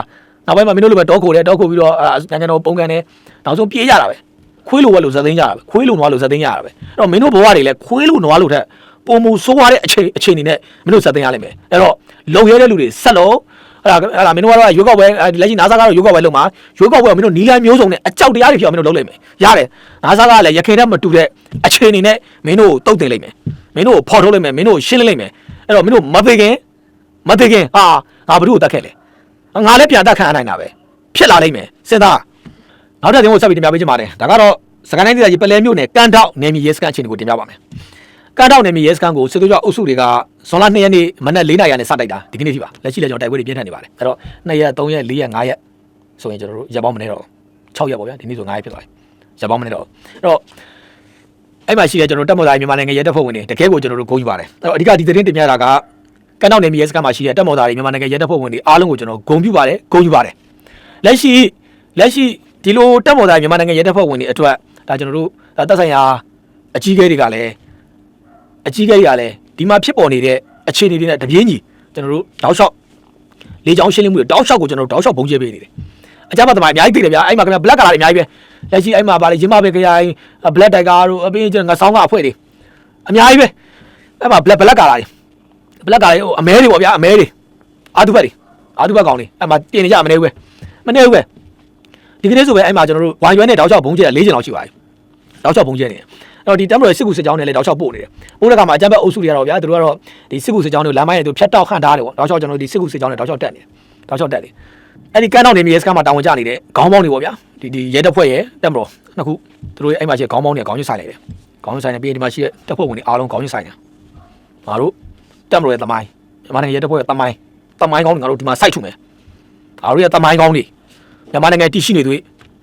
Speaker 2: နောက်ပိုင်းမှာမင်းတို့လိုပဲတောခိုတယ်တောခိုပြီးတော့နိုင်ငံတော်ပုံကန်တယ်နောက်ဆုံးပြေးကြတာပဲခွေးလိုဝက်လိုစက်သိမ်းကြတာပဲခွေးလိုနွားလိုစက်သိမ်းကြတာပဲအဲ့တော့မင်းတို့ဘဝတွေလည်းခွေးလိုနွားလိုထက်ပုံမူဆိုးရတဲ့အခြေအခြေအနေနဲ့မင်းတို့စက်သိမ်းရလိမ့်မယ်အဲ့တော့လုံရဲတဲ့လူတွေဆက်လို့အဲ့ဒါအဲ့ဒါမင်းတို့ကတော့ရွေးကောက်ပွဲလက်ရှိနာဆာကတော့ရွေးကောက်ပွဲလုပ်မှာရွေးကောက်ပွဲကိုမင်းတို့နီလန်မျိုးစုံနဲ့အကြောက်တရားတွေဖြစ်အောင်မင်းတို့လုပ်လိမ့်မယ်ရတယ်နာဆာကလည်းရခိုင်တဲ့မတူတဲ့အခြေအနေနဲ့မင်းတို့တုတ်တင်လိမ့်မယ်မင်းတို့ဖော်ထုတ်လိမ့်မယ်မင်းတို့ရှင်းလိမ့်မယ်အဲ့တော့မင်းတို့မသိခင်မသိခင်ဟာငါဘ누구ကိုတတ်ခဲ့လဲ ငါလည်းပြန်တတ်ခံရနိုင်တာပဲဖြစ်လာလိမ့်မယ်စဉ်းစားနောက်တစ်သင်ကိုဆက်ပြီးတင်ပြပေးချင်ပါတယ်ဒါကတော့စကိုင်းတိုင်းဒေသကြီးပလဲမြို့နယ်ကန်တောက်နယ်မြေရဲစခန်းအခြေအနေကိုတင်ပြပါမယ်ကန်တောက်နယ်မြေရဲစခန်းကိုစစ်သွေးကြအုပ်စုတွေကဇွန်လ2ရက်နေ့မနက်4နာရီနဲ့စတိုက်တာဒီကနေ့ထိပါလက်ရှိလည်းကျွန်တော်တိုက်ပွဲတွေပြင်းထန်နေပါတယ်အဲ့တော့2ရက်3ရက်4ရက်5ရက်ဆိုရင်ကျွန်တော်တို့ရက်ပေါင်းမနေတော့6ရက်ပေါ့ဗျာဒီနေ့ဆို9ရက်ဖြစ်သွားပြီရက်ပေါင်းမနေတော့အဲ့တော့အဲ့မှာရှိတဲ့ကျွန်တော်တက်မော်သားမြန်မာနိုင်ငံရဲတပ်ဖွဲ့ဝင်တွေတကယ်ကိုကျွန်တော်တို့ဂုဏ်ယူပါတယ်အဲ့တော့အဓိကဒီသတင်းတင်ပြတာက ကန်တောက်နယ်မြေရဲစခန်းမှာရှိတဲ့တက်မော်သားတွေမြန်မာနိုင်ငံရဲတပ်ဖွဲ့ဝင်တွေအားလုံးကိုကျွန်တော်ဂုဏ်ပြုပါတယ်ဂုဏ်ယူပါတယ်လက်ရှိလက်ရှိဒီလိုတက်မော်သားမြန်မာနိုင်ငံရဲတပ်ဖွဲ့ဝင်တွေအတွက်ဒါကျွန်တော်တို့ဒါတက်ဆိုင်ရာအကြီးအကဲတွေကလည်းအကြီးအကဲတွေကလည်းဒီမှာဖြစ်ပေါ်နေတဲ့အခြေအနေတွေနဲ့တပြေးညီကျွန်တော်တို့တောက်လျှောက်လေကြောင်းရှင်းလင်းမှုတွေတောက်လျှောက်ကိုကျွန်တော်တို့တောက်လျှောက်ပုံကျဲပေးနေတယ်အကြမ်းဖက်သမားအများကြီးသိတယ်ဗျာအဲ့မှာခင်ဗျာ black color တွေအများကြီးပဲလက်ရှိအဲ့မှာဗာလေရင်းမပဲခရိုင် black tiger တို့အပြင်ကျွန်တော်ငါဆောင်းကအဖွဲတွေအများကြီးပဲအဲ့မှာ black black color တွေ black color တွေဟိုအမဲတွေပေါ့ဗျာအမဲတွေအာတုဘက်တွေအာတုဘက်ကောင်တွေအဲ့မှာပြင်နေကြမနေဘူးပဲမနေဘူးပဲဒီကနေ့ဆိုပဲအဲ့မှာကျွန်တော်တို့ဝိုင်ရွဲနဲ့တောက်ချောက်ဘုံကျဲ၄ကျင်လောက်ရှိပါတယ်တောက်ချောက်ဘုံကျဲနေတယ်အဲ့တော့ဒီတမ်ဘရိုစစ်ကူစစ်ကြောင်းနဲ့လည်းတောက်ချောက်ပို့နေတယ်ပို့တဲ့ခါမှာအကြမ်းဖက်အုပ်စုတွေကတော့ဗျာသူတို့ကတော့ဒီစစ်ကူစစ်ကြောင်းတွေကိုလမ်းမိုင်းတွေသူဖြတ်တောက်ခန့်ထားတယ်ပေါ့တောက်ချောက်ကျွန်တော်တို့ဒီစစ်ကူစစ်ကြောင်းနဲ့တောက်ချောက်တက်နေတယ်တောက်ချောက်တက်တယ်အဲ့ဒီကန်းတောက်နေမြေစကမ်းမှာတာဝန်ကျနေတဲ့ခေါင်းပေါင်းတွေပေါ့ဗျာဒီဒီရဲတပ်ဖွဲ့ရဲ့တမ်ဘရိုနှစ်ခုသူတို့ရဲ့အဲ့မှာရှိတဲ့ခေါင်းပေါင်းတွေခေါင်းညှိဆိုင်လိုက်တယ်ခေါင်းညှိဆိုင်နေပြီးရင်ဒီမှာရှိတဲ့တပ်ဖွဲ့ဝင်တွေအားလုံးခေါင်းညှိဆိုင်တယ်ငါ တို့တမ်ဘရိုရဲ့တမိုင်းမြန်မာနိုင်ငံရဲတပ်ဖွဲ့ရဲ့တမိုင်းတမိုင်းကောင်းတွေငါတို့ဒီမှာစိုက်ထုမယ်ငါတို့ရဲ့တမိုင်းကောင်းတွေမြန်မာနိုင်ငံတည်ရှိနေသွေး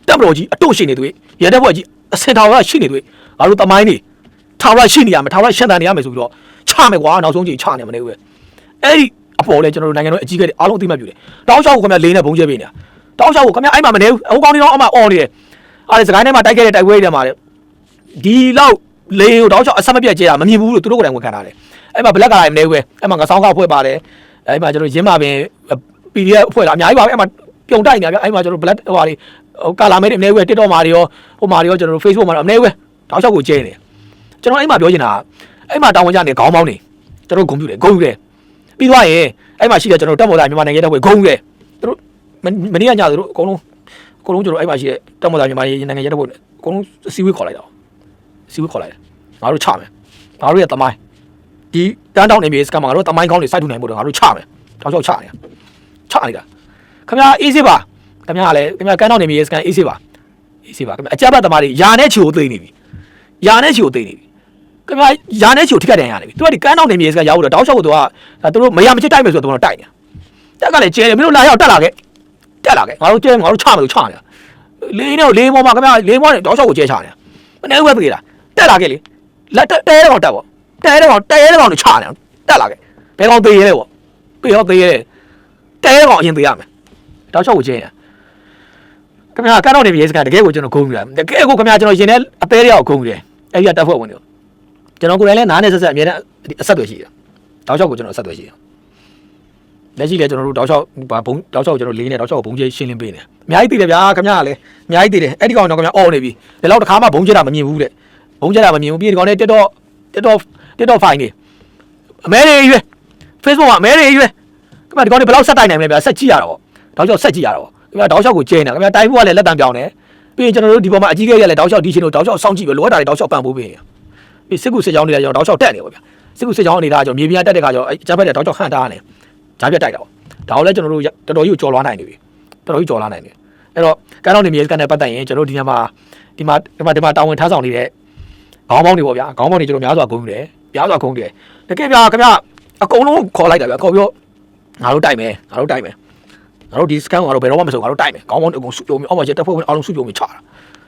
Speaker 2: တက်မတော်ကြီးအတုရှိနေသွေးရတဲ့ဘွက်ကြီးအစင်ထောင်ရရှိနေသွေးငါတို့တမိုင်းနေထောင်ရရှိနေရမယ်ထောင်ရရှင်းတန်နေရမယ်ဆိုပြီးတော့ချမယ်ကွာနောက်ဆုံးချိန်ချနေမနေဘူးပဲအဲ့ဒီအပေါ်လဲကျွန်တော်တို့နိုင်ငံတော်အကြီးအကဲတွေအားလုံးသိမှတ်ပြုတယ်တောင်းလျှောက်ကိုခင်ဗျလေးနဲ့ဘုံကျဲပေးနေတာတောင်းလျှောက်ကိုခင်ဗျအဲ့မှာမနေဘူးအဟိုကောင်းနေတော့အမှအော်နေတယ်အားလေစကိုင်းထဲမှာတိုက်ခဲ့တဲ့တိုက်ပွဲတွေမှာလေဒီလောက်လေကိုတောင်းလျှောက်အဆက်မပြတ်ကျဲတာမမြင်ဘူးလို့သူတို့ကိုယ်တိုင်ဝန်ခံထားတယ် အဲ့မှာဘလက်ကလာမနေဘူးပဲအဲ့မှာငါဆောင်းကဖွဲ့ပါတယ်အဲ့မှာကျွန်တော်ရင်းမာပင် PDF အဖွဲ့လာအများကြီးပါပဲအဲ့မှာပြုံတိုက်နေတာဗျအဲ့မှာကျွန်တော် black ဟိုဟာတွေဟိုကာလာမဲတွေအများကြီးပဲ TikTok မှာတွေရောဟိုမှာတွေရောကျွန်တော်တို့ Facebook မှာတော့အများကြီးပဲတောက်လျှောက်ကိုကျဲနေတယ်ကျွန်တော်အဲ့မှာပြောချင်တာအဲ့မှာတောင်းဝန်ကြနေခေါင်းပေါင်းနေကျွန်တော်ဂုံပြူတယ်ဂုံပြူတယ်ပြီးသွားရင်အဲ့မှာရှိတဲ့ကျွန်တော်တက်မော်သားမြန်မာနိုင်ငံရဲ့တပ်ဖွဲ့ဂုံပြူတယ်သူတို့မနေ့ကညသူတို့အကုန်လုံးအကုန်လုံးကျွန်တော်အဲ့မှာရှိတဲ့တက်မော်သားမြန်မာနိုင်ငံရဲ့တပ်ဖွဲ့အကုန်လုံးစီဝေးခေါ်လိုက်တော့စီဝေးခေါ်လိုက်တယ်ငါတို့ချမယ်ငါတို့ရဲ့တမိုင်း ဒီတန်းတောင်းနေမြေစကမှာငါတို့တမိုင်းကောင်းတွေစိုက်ထူနိုင်ဖို့တော့ငါတို့ချမယ်တောက်လျှောက်ချနေတာချနေတာခင်ဗျာအေးစေးပါခင်ဗျားကလည်းခင်ဗျားကန်းတော့နေမြေစကန်အေးစေးပါအေးစေးပါခင်ဗျာအကြမ်းဖက်သမားတွေယာနဲ့ချီကိုသိနေပြီယာနဲ့ချီကိုသိနေပြီခင်ဗျားယာနဲ့ချီကိုထိခိုက်တယ်ရနေပြီသူကဒီကန်းတော့နေမြေစကန်ရောက်တော့တောက်လျှောက်ကိုသူကသူတို့မရမချစ်တိုက်မယ်ဆိုတော့သူတို့တိုက်နေတာတက်ကလည်းကျဲတယ်မင်းတို့လာရောက်တက်လာခဲ့တက်လာခဲ့ငါတို့ကျဲငါတို့ချမယ်လို့ချနေတာလေးနဲ့လေးမောမှာခင်ဗျာလေးမောနဲ့တောက်လျှောက်ကိုကျဲချနေတာမနေဘူးပဲပြေးတာတက်လာခဲ့လေလက်တဲတဲ့ကောင်တက်ပေါ့ တဲတဲ့ကောင်တဲတဲ့ကောင်ကိုချနေတာတက်လာခဲ့ဘယ်ကောင်သေးရဲပေါ့ပြေရောသေးရဲတဲတဲ့ကောင်အရင်သေးရမယ်တောက်လျှောက်ကိုကျဲနေတာခင်ဗျာကတော့နေပြီစကန်တကယ်ကိုကျွန်တော်ဂုံးယူတာတကယ်ကိုခင်ဗျာကျွန်တော်ရင်ထဲအသေးတွေကဂုံးယူတယ်အဲ့ဒီကတက်ဖွဲ့ဝင်တယ်ကျွန်တော်ကိုယ်တိုင်လည်းနားနဲ့ဆက်ဆက်အမြဲတမ်းအဆက်တွေရှိတယ်တောက်လျှောက်ကိုကျွန်တော်အဆက်တွေရှိတယ်လက်ရှိလည်းကျွန်တော်တို့တောက်လျှောက်ဘာဘုံတောက်လျှောက်ကျွန်တော်လေးနဲ့တောက်လျှောက်ဘုံကျဲရှင်းလင်းပေးနေတယ်အများကြီးသိတယ်ဗျာခင်ဗျားကလည်းအများကြီးသိတယ်အဲ့ဒီကောင်တော့ခင်ဗျာအော်နေပြီဒီလောက်တစ်ခါမှဘုံကျဲတာမမြင်ဘူးတဲ့ဘုံကျဲတာမမြင်ဘူးပြီးဒီကောင်နဲ့တက်တော့တက်တော့တက်တော့ ဖိုင်နေအမဲတွေရွေး Facebook ကအမဲတွေရွေးခင်ဗျာဒီကောင်တွေဘယ်လောက်ဆက်တိုင်နိုင်မလဲဗျာဆက်ကြည့်ရတော့တောက်လျှောက်ဆက်ကြည့်ရတော့ခင်ဗျာတောက်လျှောက်ကိုကျဲနေတာခင်ဗျာတိုင်းဖို့ကလည်းလက်တံပြောင်းတယ်ပြီးရင်ကျွန်တော်တို့ဒီပေါ်မှာအကြီးကြီးရလည်းတောက်လျှောက်ဒီချင်းတို့တောက်လျှောက်စောင့်ကြည့်ပဲလိုအပ်တာတွေတောက်လျှောက်ပံ့ပိုးပေးနေပြီးစစ်ကူစစ်ကြောင်းတွေကကျွန်တော်တောက်လျှောက်တက်နေပါဗျာစစ်ကူစစ်ကြောင်းနေတာကျွန်တော်မြေပြင်တက်တဲ့ခါကျတော့အဲ့ဂျပက်တဲ့တောက်လျှောက်ဟန်တားနေဂျာပြတ်တိုက်တာပေါ့ဒါကိုလည်းကျွန်တော်တို့တော်တော်ကြီးကိုကြော်လွှားနိုင်နေပြီတော်တော်ကြီးကြော်လွှားနိုင်နေအဲ့တော့ကန်းတော်နေမြေစကန်နဲ့ပတ်သက်ရင်ကျွန်တော်တို့ဒီညမှာဒီမှာဒီမှာဒီမှာတာဝန်ထမ်းဆောင်နေတဲ့ခေါင်းပေါင်းတွေပေါ့ဗျာခေါင်းပေါင်းတွေကျွန်တော်များစွာဂုဏ်ယူတယ် များစွာဂုဏ်ယူတယ်တကယ်ဗျာခင်ဗျအကုန်လုံးခေါ်လိုက်တာဗျာခေါ်ပြီးတော့ငါတို့တိုက်မယ်ငါတို့တိုက်မယ်ငါတို့ဒီစကန်ကတော့ဘယ်တော့မှမဆုံးငါတို့တိုက်မယ်ခေါင်းပေါင်းအကုန်စုပြုံပြီးအောက်မှာကျတက်ဖွဲ့ဝင်အားလုံးစုပြုံပြီးချတာ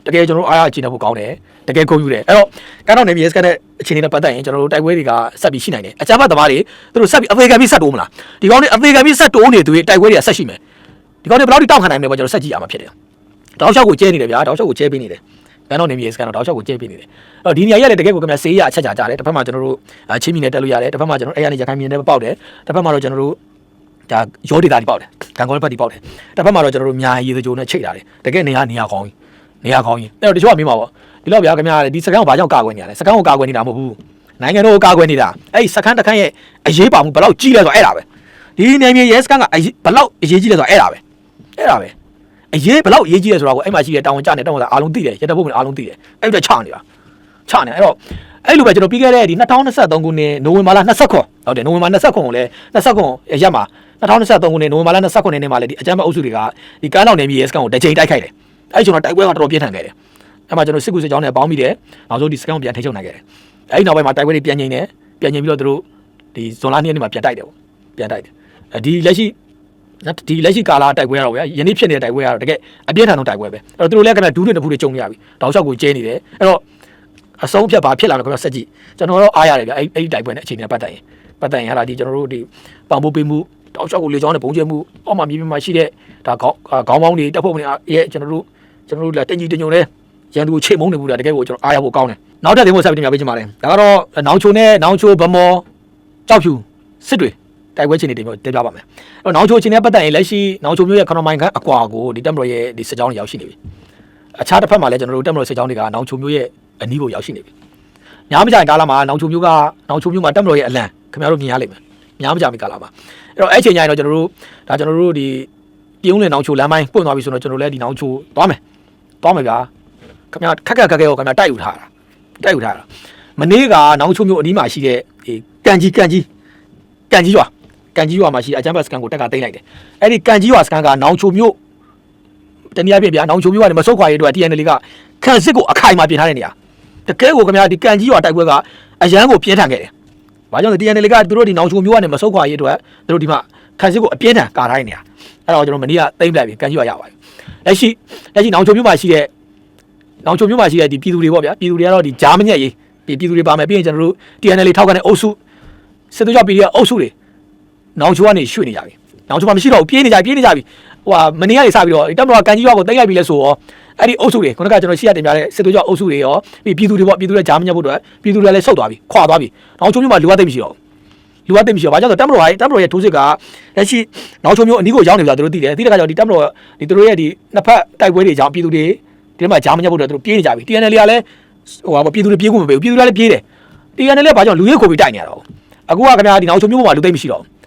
Speaker 2: တကယ်ကျွန်တော်တို့အားရကြည့်နေဖို့ကောင်းတယ်တကယ်ဂုဏ်ယူတယ်အဲ့တော့ကန်းတော်နေမြေစကန်နဲ့အခြေအနေနဲ့ပတ်သက်ရင်ကျွန်တော်တို့တိုက်ပွဲတွေကဆက်ပြီးရှိနိုင်တယ်အကြမ်းဖက်သမားတွေသူတို့ဆက်ပြီးအသေးခံပြီးဆက်တိုးမလားဒီကောင်တွေအသေးခံပြီးဆက်တိုးနေသူတွေတိုက်ပွဲတွေကဆက်ရှိမယ်ဒီကောင်တွေဘယ်လောက်ထိတောက်ခံနိုင်မလဲပေါ့ကျွန်တော်ဆက်ကြည့်ရမှာဖြစ်တယ်။တောက်လျှောက်ကိုကျဲနေတယ်ဗျာတောက်လျှောက်ကိုကျဲပေးနေတယ်။ ဘန်တော့နေမြေစကန်တော့တောက်လျှောက်ကိုကျဲပေးနေတယ်။အဲ့တော့ဒီနေရာကြီးကလည်းတကယ်ကိုခင်ဗျာဆေးရအချက်ကြကြတယ်။တစ်ဖက်မှာကျွန်တော်တို့ချင်းမီနဲ့တက်လို့ရတယ်။တစ်ဖက်မှာကျွန်တော်အဲ့ရနေရခိုင်မီနဲ့ပေါက်တယ်။တစ်ဖက်မှာတော့ကျွန်တော်တို့ဒါရောဒေတာတွေပေါက်တယ်။ဂန်ကောဘတ်တွေပေါက်တယ်။တစ်ဖက်မှာတော့ကျွန်တော်တို့အများကြီးရေစကြိုနဲ့ချိတ်တာတယ်။တကယ်နေရာနေရာကောင်းကြီးနေရာကောင်းကြီး။အဲ့တော့တချို့ကမေးမှာပေါ့ဒီလောက်ဗျာခင်ဗျာဒီစကန်ကိုဘာကြောင့်ကာကွယ်နေရလဲ။စကန်ကိုကာကွယ်နေတာမဟုတ်ဘူး။နိုင်ငံတော်ကိုကာကွယ်နေတာ။အဲ့ဒီစကန်တစ်ခန့်ရဲ့အရေးပါမှုဘယ်လောက်ကြီးလဲဆိုတော့အဲ့ဒါပဲ။ဒီနေမြေရဲစကန်ကဘယ်လောက်အရေးကြီးလဲဆိုတော့အဲ့ဒါပဲ။အဲ့ဒါပဲ။ အရေးဘယ်လောက်အရေးကြီးလဲဆိုတော့ကိုအဲ့မှာရှိတဲ့တာဝန်ကျနေတောင်းတာအားလုံးသိတယ်ရတဲ့ဘုံတွေအားလုံးသိတယ်အဲ့ဒါချနေတာချနေအဲ့တော့အဲ့လိုပဲကျွန်တော်ပြီးခဲ့တဲ့ဒီ2023ခုနှစ်နိုဝင်ဘာလ29ဟုတ်တယ်နိုဝင်ဘာ29ကိုလည်း29ရက်မှာ2023ခုနှစ်နိုဝင်ဘာလ29နေ့မှာလည်းဒီအကြမ်းဖက်အုပ်စုတွေကဒီကမ်းတော်နယ်မြေရဲစကန်ကိုတစ်ချိန်တိုက်ခိုက်တယ်အဲ့ကျွန်တော်တိုက်ပွဲကတော်တော်ပြင်းထန်ခဲ့တယ်အဲ့မှာကျွန်တော်စစ်ကူစစ်ကြောင်းနဲ့ပေါင်းပြီးတယ်နောက်ဆုံးဒီစကန်ကိုပြန်ထိချုပ်နိုင်ခဲ့တယ်အဲ့ဒီနောက်ပိုင်းမှာတိုက်ပွဲတွေပြန်ငိမ့်တယ်ပြန်ငိမ့်ပြီးတော့သူတို့ဒီဇွန်လ2ရက်နေ့မှာပြန်တိုက်တယ်ပေါ့ပြန်တိုက်တယ်အဲဒီလက်ရှိ ဒီလက်ရှိကာလတိုက်ပွဲရတော့ဗျာယနေ့ဖြစ်နေတဲ့တိုက်ပွဲရတော့တကယ်အပြင်းထန်ဆုံးတိုက်ပွဲပဲအဲ့တော့သူတို့လည်းကလည်းဒူးတွေတပူတွေကြုံနေရပြီတောက်လျှောက်ကိုကျဲနေတယ်အဲ့တော့အဆုံးဖြတ်ပါဖြစ်လာတော့ကျွန်တော်ဆက်ကြည့်ကျွန်တော်တော့အားရတယ်ဗျာအဲ့အဲ့ဒီတိုက်ပွဲနဲ့အခြေအနေနဲ့ပတ်သက်ရင်ပတ်သက်ရင်ဟာလာဒီကျွန်တော်တို့ဒီပံပိုးပေးမှုတောက်လျှောက်ကိုလေကြောင်းနဲ့ပုံကျဲမှုအောက်မှာမြေပြင်မှာရှိတဲ့ဒါခေါင်းခေါင်းပေါင်းတွေတပ်ဖို့မနေရဲ့ကျွန်တော်တို့ကျွန်တော်တို့လည်းတင်ကြီးတင်ညုံလဲရန်သူကိုချိန်မုံနေဘူးလားတကယ်ကိုကျွန်တော်အားရဖို့ကောင်းတယ်နောက်ထပ်တင်ဖို့ဆက်ပြီးတင်ပြပေးချင်ပါတယ်ဒါကတော့နောင်ချိုနဲ့နောင်ချိုဗမောကြောက်ဖြူစစ်တွေ တိုက်ပွဲချိန်တွေတင်ပြတင်ပြပါမယ်အဲ့တော့နောင်ချိုချင်းနဲ့ပတ်သက်ရင်လက်ရှိနောင်ချိုမျိုးရဲ့ခဏမိုင်ခန့်အကွာကိုဒီတက်မတော်ရဲ့ဒီစစ်ကြောင်းတွေရောက်ရှိနေပြီအခြားတစ်ဖက်မှာလည်းကျွန်တော်တို့တက်မတော်စစ်ကြောင်းတွေကနောင်ချိုမျိုးရဲ့အနီးကိုရောက်ရှိနေပြီညားမကြရင်ကာလမှာနောင်ချိုမျိုးကနောင်ချိုမျိုးမှာတက်မတော်ရဲ့အလံခင်ဗျားတို့မြင်ရလိမ့်မယ်ညားမကြမီကာလမှာအဲ့တော့အဲ့ချိန်ကျရင်တော့ကျွန်တော်တို့ဒါကျွန်တော်တို့ဒီပြုံးလင်နောင်ချိုလမ်းပိုင်းပွင့်သွားပြီဆိုတော့ကျွန်တော်လည်းဒီနောင်ချိုသွားမယ်သွားမယ်ဗျာခင်ဗျာခက်ခက်ခက်ခဲကိုခင်ဗျာတိုက်ယူထားတာတိုက်ယူထားတာမနေ့ကနောင်ချိုမျိုးအနီးမှာရှိတဲ့ဒီကန်ကြီးကန်ကြီးကန်ကြီးရွာ ကန်ကြီးရွာမှာရှိတဲ့အချမ်းဘတ်စကန်ကိုတက်ကတိမ့်လိုက်တယ်။အဲ့ဒီကန်ကြီးရွာစကန်ကနောင်ချိုမျိုးတနည်းအားဖြင့်ဗျာနောင်ချိုမျိုးကနေမဆုတ်ခွာရေးအတွက် TNL ကခန့်စစ်ကိုအခိုင်အမာပြင်ထားတဲ့နေရာ။တကယ်ကိုခင်ဗျာဒီကန်ကြီးရွာတိုက်ပွဲကအရန်ကိုပြင်းထန်ခဲ့တယ်။ဘာကြောင့်လဲ TNL ကသူတို့ဒီနောင်ချိုမျိုးကနေမဆုတ်ခွာရေးအတွက်သူတို့ဒီမှာခန့်စစ်ကိုအပြင်းထန်ကာထားတဲ့နေရာ။အဲ့တော့ကျွန်တော်မနေ့ကတိမ့်လိုက်ပြီကန်ကြီးရွာရပါပြီ။လက်ရှိလက်ရှိနောင်ချိုမျိုးမှာရှိတဲ့နောင်ချိုမျိုးမှာရှိတဲ့ဒီပြည်သူတွေပေါ့ဗျာပြည်သူတွေကတော့ဒီဂျာမညက်ရေးပြည်သူတွေပါမယ်ပြီးရင်ကျွန်တော်တို့ TNL ထောက်ကနေအုပ်စုစစ်သွေးကြောပြည်တွေကအုပ်စုတွေ နောင်ချိုကနေရွှေ့နေကြပြီနောင်ချိုမှာမရှိတော့ဘူးပြေးနေကြပြီပြေးနေကြပြီဟိုဟာမနေရနေစပြီးတော့တပ်မတော်ကကန်ကြီးရွာကိုတိတ်လိုက်ပြီလဲဆိုတော့အဲ့ဒီအုပ်စုတွေခုနကကျွန်တော်ရှေ့ရတင်ပြတဲ့စစ်သွေးကြောအုပ်စုတွေရောပြီးပြည်သူတွေပေါ့ပြည်သူတွေဂျာမညက်ဖို့အတွက်ပြည်သူတွေလည်းဆုတ်သွားပြီခွာသွားပြီနောင်ချိုမြို့မှာလူဝတ်သိမ့်မရှိတော့ဘူးလူဝတ်သိမ့်မရှိတော့ဘာကြောင့်လဲတပ်မတော်ဟာတပ်မတော်ရဲ့ထိုးစစ်ကလက်ရှိနောင်ချိုမြို့အနီးကိုရောက်နေကြသူတို့သိတယ်သိတဲ့ခါကျတော့ဒီတပ်မတော်ဒီသူတို့ရဲ့ဒီနှစ်ဖက်တိုက်ပွဲတွေကြောင့်ပြည်သူတွေဒီမှာဂျာမညက်ဖို့အတွက်သူတို့ပြေးနေကြပြီ TNL ကလည်းဟိုဟာပြည်သူတွေပြေးဖို့မပေးဘူးပြည်သူတွေလည်းပြေးတယ် TNL လည်းဘာကြောင့်လူရဲခိုပြီးတိုက်နေရတော့အခုကခင်ဗျာဒီနောင်ချိုမြို့မှာလူသိမ့်မရှိတော့ဘူး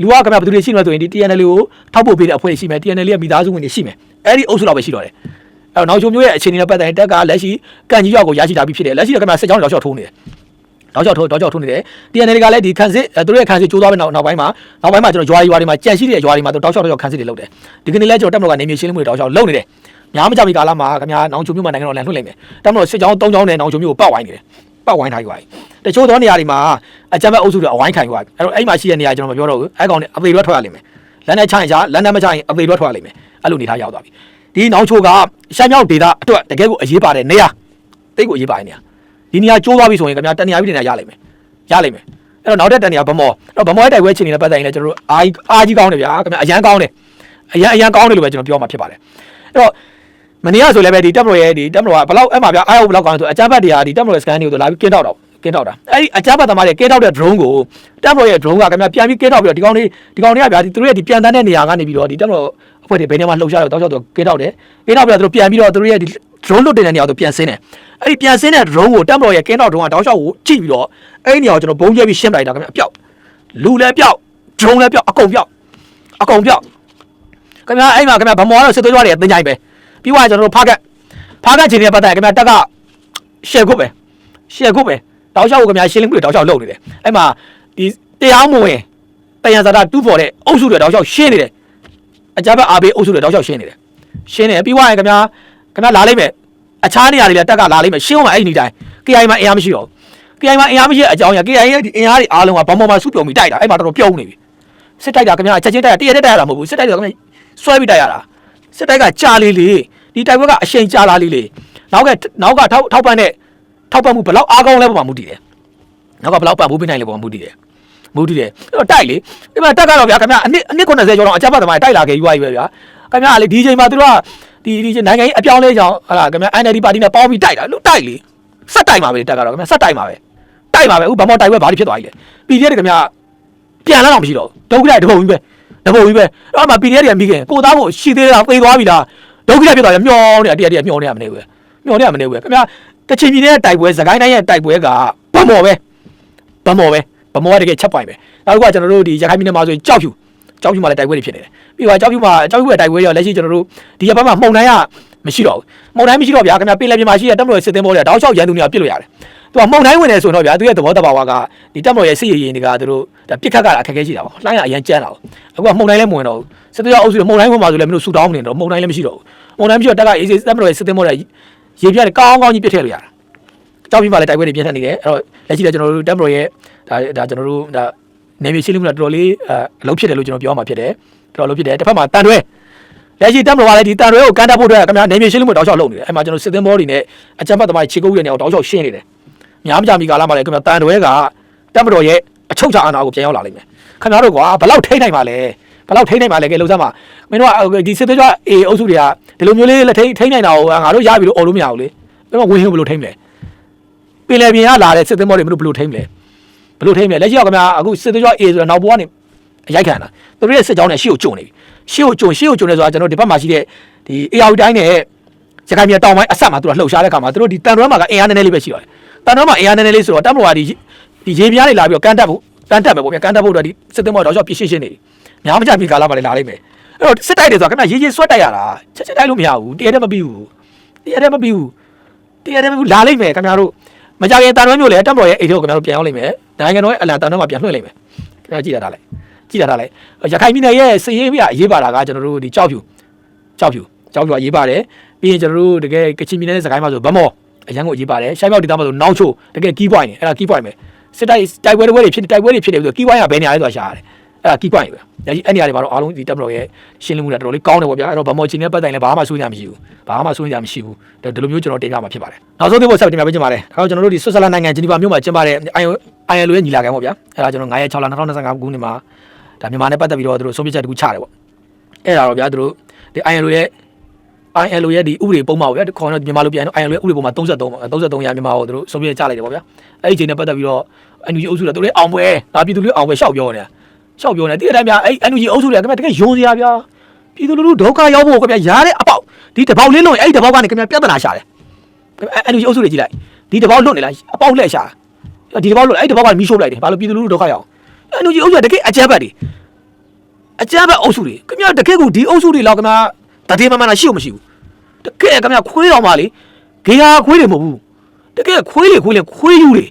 Speaker 2: လူကခင်ဗျာဘယ်သူတွေရှိနေလဲဆိုရင်ဒီ TNL ကိုထောက်ပို့ပေးတဲ့အဖွဲ့ရှိမယ် TNL ရဲ့မိသားစုဝင်တွေရှိမယ်အဲ့ဒီအုပ်စုတော့ပဲရှိတော့တယ်အဲ့တော့နောက်ချုံမျိုးရဲ့အခြေအနေနဲ့ပတ်သက်ရင်တက်ကလက်ရှိကန်ကြီးရွာကိုရရှိတာပြီးဖြစ်တယ်လက်ရှိကခင်ဗျာစစ်ကြောင်းတွေတော့ရှော့ထိုးနေတယ်တော့ကြောက်ထိုးတော့ကြောက်ထိုးနေတယ် TNL ကလည်းဒီခန်းစစ်သူတို့ရဲ့ခန်းစစ်ကျိုးသွားပြီနောက်နောက်ပိုင်းမှာနောက်ပိုင်းမှာကျွန်တော်ရွာရွာတွေမှာကြံရှိတဲ့ရွာတွေမှာတော့တောက်လျှောက်တော့ခန်းစစ်တွေလုပ်တယ်ဒီကနေ့လဲကျွန်တော်တက်မလို့ကနေမြေရှင်းလင်းမှုတွေတောက်လျှောက်လုပ်နေတယ်များမကြမီကာလမှာခင်ဗျာနောင်ချုံမျိုးမှာနိုင်ငံတော်လန်လွှတ်လိုက်မယ်တက်မလို့စစ်ကြောင်း၃ကြောင်းနဲ့နောင်ချုံမျိုးကိုပတ်ဝိုင်းနေတယ် ပတ်ဝိုင်းထားယူပါတချို့သောနေရာတွေမှာအကြမ်းဖက်အုပ်စုတွေအဝိုင်းခံယူပါအဲ့တော့အဲ့မှာရှိတဲ့နေရာကျွန်တော်မပြောတော့ဘူးအဲ့ကောင်တွေအသေးတော့ထွက်ရလိမ့်မယ်လက်နဲ့ချရင်ချလက်နဲ့မချရင်အသေးတော့ထွက်လာလိမ့်မယ်အဲ့လိုအနေထားရောက်သွားပြီဒီနောင်ချိုကရှမ်းမြောက်ဒေသအတွက်တကယ်ကိုအရေးပါတဲ့နေရာတိတ်ကိုအရေးပါတဲ့နေရာဒီနေရာကျိုးသွားပြီဆိုရင်ခင်ဗျာတနေရာပြီးတနေရာရလိမ့်မယ်ရလိမ့်မယ်အဲ့တော့နောက်တဲ့တနေရာဗမောအဲ့တော့ဗမောရဲ့တိုက်ပွဲချင်းနေတဲ့ပတ်သက်ရင်လည်းကျွန်တော်တို့အားကြီးအားကြီးကောင်းတယ်ဗျာခင်ဗျာအရန်ကောင်းတယ်အရန်အရန်ကောင်းတယ်လို့ပဲကျွန်တော်ပြောမှာဖြစ်ပါတယ်အဲ့တော့ မနေ့ကဆိုလည်းပဲဒီတက်မတော်ရဲ့ဒီတက်မတော်ကဘလောက်အဲ့မှာဗျာအားဟုတ်ဘလောက်ကောင်းလဲဆိုအကြမ်းဖက်တွေကဒီတက်မတော်ရဲ့ scan တွေကိုလာပြီးကင်းတော့တော့ကင်းတော့တာအဲ့ဒီအကြမ်းဖက်သမားတွေကင်းတော့တဲ့ drone ကိုတက်မတော်ရဲ့ drone ကခင်ဗျာပြန်ပြီးကင်းတော့ပြီးတော့ဒီကောင်လေးဒီကောင်လေးကဗျာဒီသူတို့ရဲ့ဒီပြန်တန်းတဲ့နေရာကနေပြီးတော့ဒီတက်မတော်အဖွဲ့တွေဘယ်နေရာမှာလှုပ်ရှားတော့တောက်ချောက်တော့ကင်းတော့တယ်ကင်းတော့ပြီးတော့သူတို့ပြန်ပြီးတော့သူတို့ရဲ့ဒီ drone လွတ်တင်တဲ့နေရာကိုပြန်ဆင်းတယ်အဲ့ဒီပြန်ဆင်းတဲ့ drone ကိုတက်မတော်ရဲ့ကင်းတော့ drone ကတောက်ချောက်ကိုကြည့်ပြီးတော့အဲ့ဒီနေရာကိုကျွန်တော်ဘုံကျဲပြီးရှင်းလိုက်တာခင်ဗျာအပြောက်လူလည်းပြောက် drone လည်းပြောက်အကုန်ပြောက်အကုန်ပြောက်ခင်ဗျာအဲ့မှာခင်ဗျာဗမောကတော့စစ်သွေးကြွတွေတင်ကြိုင်ပဲ ပြီးသွားရင်ကျွန်တော်တို့ဖားကတ်ဖားကတ်ချိန်တွေပတ်သက်ခင်ဗျာတက်ကရှယ်ခုပဲရှယ်ခုပဲတောက်လျှောက်ကိုခင်ဗျာရှင်းလင်းမှုတွေတောက်လျှောက်လုပ်နေတယ်အဲ့မှာဒီတရားမဝင်တယံဇာတာတူးဖော်တဲ့အုပ်စုတွေတောက်လျှောက်ရှင်းနေတယ်အကြမ်းဖက်အားပေးအုပ်စုတွေတောက်လျှောက်ရှင်းနေတယ်ရှင်းနေတယ်ပြီးသွားရင်ခင်ဗျာခင်ဗျာလာလိမ့်မယ်အခြားနေရာတွေလည်းတက်ကလာလိမ့်မယ်ရှင်းအောင်အဲ့ဒီတိုင်း KI မှာအင်အားမရှိတော့ဘူး KI မှာအင်အားမရှိတဲ့အကြောင်းရ KI ရဲ့ဒီအင်အားတွေအားလုံးကဘောင်ပေါ်မှာစုပြုံပြီးတိုက်တာအဲ့မှာတော်တော်ပြုံးနေပြီစစ်တိုက်တာခင်ဗျာချက်ချင်းတိုက်တာတရက်တက်တိုက်ရတာမဟုတ်ဘူးစစ်တိုက်တာခင်ဗျာဆွဲပြီးတိုက်ရတာ စစ်တိုက်ကကြာလေးလေးဒီတိုက်ပွဲကအရှိန်ကြာလာလေးလေးနောက်ကနောက်ကထောက်ထောက်ပံ့တဲ့ထောက်ပံ့မှုဘယ်လောက်အားကောင်းလဲပုံမှာမူတည်တယ်နောက်ကဘယ်လောက်ပံ့ပိုးပေးနိုင်လဲပုံမှာမူတည်တယ်မူတည်တယ်အဲ့တော့တိုက်လေဒီမှာတက်ကတော့ဗျာခင်ဗျာအနည်းအနည်း90ကျော်တော့အကြမ်းဖက်သမားတွေတိုက်လာခဲ့ယူရပြီပဲဗျာခင်ဗျာလေဒီချိန်မှာသူတို့ကဒီဒီချိန်နိုင်ငံရေးအပြောင်းလဲကြောင်းဟာလားခင်ဗျာ NLD ပါတီနဲ့ပေါင်းပြီးတိုက်တာလို့တိုက်လေစက်တိုက်မှာပဲတက်ကတော့ခင်ဗျာစက်တိုက်မှာပဲတိုက်မှာပဲအခုဘာမှတိုက်ပွဲဘာတွေဖြစ်သွားပြီလဲပြည်ပြတဲ့ခင်ဗျာပြန်လာတော့မရှိတော့ဘူးဒုက္ခလိုက်တပုံကြီးပဲ တပုံကြီးပဲအဲ့မှာ PDF တွေကမိခင်ကိုသားကိုရှိသေးတာသေသွားပြီလားဒုက္ခလိုက်ဖြစ်သွားတယ်မျောနေတာတရက်တရက်မျောနေရမနေဘူးမျောနေရမနေဘူးခင်ဗျာတချင်ပြည်နယ်ရဲ့တိုက်ပွဲစကိုင်းတိုင်းရဲ့တိုက်ပွဲကဗမော်ပဲဗမော်ပဲဗမော်ကတကယ်ချက်ပိုင်ပဲနောက်ကကျွန်တော်တို့ဒီရခိုင်ပြည်နယ်မှာဆိုရင်ကြောက်ဖြူကြောက်ဖြူမှာလည်းတိုက်ပွဲတွေဖြစ်နေတယ်ပြီးတော့ကြောက်ဖြူမှာကြောက်ဖြူရဲ့တိုက်ပွဲရောလက်ရှိကျွန်တော်တို့ဒီရပတ်မှာမှုန်တိုင်းက မရှိတော့ဘူးမှုန်တိုင်းမရှိတော့ဗျာခင်ဗျာပြည်လယ်ပြင်မှာရှိတဲ့တပ်မတော်စစ်သင်းဘောတွေတောက်လျှောက်ရန်သူတွေကပြစ်လို့ရတယ်သူကမှုန်တိုင်းဝင်နေဆိုတော့ဗျာသူရဲ့သဘောတဘာဝကဒီတပ်မတော်ရဲ့စစ်ရေးရင်တွေကသူတို့ဒါပြစ်ခတ်ကအခက်အခဲရှိတာပေါ့လှိုင်းကအရန်ကြမ်းတာပေါ့အခုကမှုန်တိုင်းလည်းမဝင်တော့ဘူးစစ်တရားအုပ်စုတွေမှုန်တိုင်းဝင်မှာဆိုလည်းမင်းတို့ဆူတောင်းမနေတော့မှုန်တိုင်းလည်းမရှိတော့ဘူးမှုန်တိုင်းမရှိတော့တက်ကအေးစစ်တပ်မတော်ရဲ့စစ်သင်းဘောတွေရေပြတ်ကောင်းကောင်းကြီးပြစ်ထည့်လို့ရတာကြောက်ပြီးမှလည်းတိုက်ပွဲတွေပြင်းထန်နေတယ်အဲ့တော့လက်ရှိလည်းကျွန်တော်တို့တပ်မတော်ရဲ့ဒါဒါကျွန်တော်တို့ဒါနေမြေရှင်းလင်းမှုကတော်တော်လေးအအလုပ်ဖြစ်တယ်လို့ကျွန်တော်ပြောမှာဖြစ်တယ်တော်တော်လုပ်ဖြစ်တယ်တစ်ဖက်မှာတန်တွဲ လက်ရှိတပ်မတော်ကလည်းဒီတန်တွဲကိုကန်တက်ဖို့အတွက်ခင်ဗျာနေမြေရှင်းလင်းမှုတောက်လျှောက်လုပ်နေတယ်အဲ့မှာကျွန်တော်စစ်သင်းဘောတွေနဲ့အကြမ်းဖက်သမားခြေကုပ်ရတဲ့နေအောင်တောက်လျှောက်ရှင်းနေတယ်များမကြမီကာလမှာလည်းခင်ဗျာတန်တွဲကတပ်မတော်ရဲ့အချုပ်ချာအာဏာကိုပြန်ရောက်လာလိမ့်မယ်ခင်ဗျားတို့ကွာဘယ်လောက်ထိနိုင်ပါလဲဘယ်လောက်ထိနိုင်ပါလဲကဲလုံးစမ်းပါမင်းတို့ကဒီစစ်သွေးကြွအေအုပ်စုတွေကဒီလိုမျိုးလေးလက်ထိထိနိုင်တာကိုငါတို့ရပြီလို့អော်လို့မရဘူးလေဘယ်မှာဝင်ဟင်းဘယ်လိုထိမလဲပင်လယ်ပြင်ကလာတဲ့စစ်သင်းမောတွေမင်းတို့ဘယ်လိုထိမလဲဘယ်လိုထိမလဲလက်ရှိကခင်ဗျာအခုစစ်သွေးကြွအေဆိုတာနောက်ဘဝကနေအရိုက်ခံတာသူတို့ရဲ့စစ်ကြောင်းနဲ့ရှေ့ကိုကျုံနေပြီ ရှေ့ကိုကျုံရှေ့ကိုကျုံနေဆိုတာကျွန်တော်ဒီဘက်မှာရှိတဲ့ဒီ AR တိုင်းနဲ့ရခိုင်ပြည်တောင်ပိုင်းအဆက်မှာသူကလှုပ်ရှားတဲ့ခါမှာသူတို့ဒီတန်တွဲမှာကအင်အားနည်းနည်းလေးပဲရှိပါတယ်တန်တွဲမှာအင်အားနည်းနည်းလေးဆိုတော့တပ်မတော်ကဒီဒီရေပြားတွေလာပြီးတော့ကန်တက်ဖို့ကန်တက်မယ်ပေါ့ဗျာကန်တက်ဖို့အတွက်ဒီစစ်သင်းမောတော့ကြောက်ပြည့်ရှင်းရှင်းနေပြီများမကြပြီကာလမှာလည်းလာလိမ့်မယ်အဲ့တော့စစ်တိုက်တယ်ဆိုတာခင်ဗျာရေးရေးဆွတ်တိုက်ရတာချက်ချက်တိုက်လို့မရဘူးတရက်တည်းမပြီးဘူးတရက်တည်းမပြီးဘူးတရက်တည်းမပြီးဘူးလာလိမ့်မယ်ခင်ဗျားတို့မကြခင်တန်တွဲမျိုးလေတပ်မတော်ရဲ့အိတ်ထုတ်ခင်ဗျားတို့ပြန်ရောက်လိမ့်မယ်နိုင်ငံတော်ရဲ့အလံတန်တွဲမှာပြန်လွှင့်လိမ့်မယ်ခင်ဗျားကြည့်ရတာလေကြ ည့်ရတာလေရခိုင်ပြည်နယ်ရဲ့စည်ရေးပြအရေးပါတာကကျွန်တော်တို့ဒီကြောက်ဖြူကြောက်ဖြူကြောက်ဖြူကရေးပါတယ်ပြီးရင်ကျွန်တော်တို့တကယ်ကချင်ပြည်နယ်နဲ့စကိုင်းမှာဆိုဗမော်အရန်ကိုရေးပါတယ်ရှိုင်းမောက်ဒေသမှာဆိုနောက်ချိုတကယ် key point နေအဲ့ဒါ key point ပဲစစ်တိုက်တိုက်ပွဲတွေဖြစ်တိုက်ပွဲတွေဖြစ်နေပြီဆို key point ကဘယ်နေရာလဲဆိုတာရှာရတယ်အဲ့ဒါ key point ပဲအဲ့ဒီအဲ့နေရာတွေမှာတော့အားလုံးဒီတပ်မတော်ရဲ့ရှင်းလင်းမှုတွေတော်တော်လေးကောင်းတယ်ပေါ့ဗျာအဲ့တော့ဗမော်ချင်းနဲ့ပတ်သက်ရင်လည်းဘာမှစိုးရိမ်ရမရှိဘူးဘာမှစိုးရိမ်ရမရှိဘူးဒီလိုမျိုးကျွန်တော်တင်ပြမှာဖြစ်ပါတယ်နောက်ဆုံးသေးဖို့ဆက်တင်ပြပေးချင်ပါတယ်ဒါတော့ကျွန်တော်တို့ဒီဆွစ်ဇာလန်နိုင်ငံဂျနီဗာမြို့မှာကျင်းပတဲ့ ILO ရဲ့ညီလာခံပေါ့ဗျာအဲ့ဒါကျွန်တော်9ရက်6လ2025ခုနှစ်မှာ ဒါမြန်မာနဲ့ပတ်သက်ပြီးတော့သူတို့ဆုံးဖြတ်ချက်တခုချတယ်ပေါ့အဲ့ဒါတော့ဗျာသူတို့ဒီ ILO ရဲ့ ILO ရဲ့ဒီဥပဒေပုံမှာပေါ့ဗျာခေါ်တော့မြန်မာလိုပြန်တော့ ILO ရဲ့ဥပဒေပုံမှာ33ပေါ့33ရာမြန်မာကိုသူတို့ဆုံးဖြတ်ချလိုက်တယ်ပေါ့ဗျာအဲ့ဒီချိန်နဲ့ပတ်သက်ပြီးတော့ NUG အုပ်စုကသူတို့အောင်ပွဲဒါပြည်သူလူအောင်ပွဲရှောက်ပြောနေတာရှောက်ပြောနေတယ်ဒီအတိုင်းဗျာအဲ့ NUG အုပ်စုတွေကခင်ဗျာတကယ်ယုံစရာဗျာပြည်သူလူထုဒုက္ခရောက်ဖို့ခင်ဗျာရားတဲ့အပေါက်ဒီတပေါက်လင်းလို့အဲ့ဒီတပေါက်ကနေခင်ဗျာပြဿနာရှာတယ် NUG အုပ်စုတွေကြည့်လိုက်ဒီတပေါက်လွတ်နေလားအပေါက်လှည့်ရှာဒီတပေါက်လွတ်အဲ့ဒီတပေါက်ကမီးရှို့လိုက်တယ်ဘာလို့ပြည်သူလူထုဒုက္ခရောက် NUG အုပ်စုကတကယ်အကြမ်းဖက်တွေအကြမ်းဖက်အုပ်စုတွေခင်ဗျာတကယ်ကိုဒီအုပ်စုတွေလောက်ခင်ဗျာတတိမမနာရှိ ਉ မရှိဘူးတကယ်ခင်ဗျခွေးတော်ပါလေဂေဟာခွေးတွေမဟုတ်ဘူးတကယ်ခွေးတွေခွေးလေခွေးယူတွေ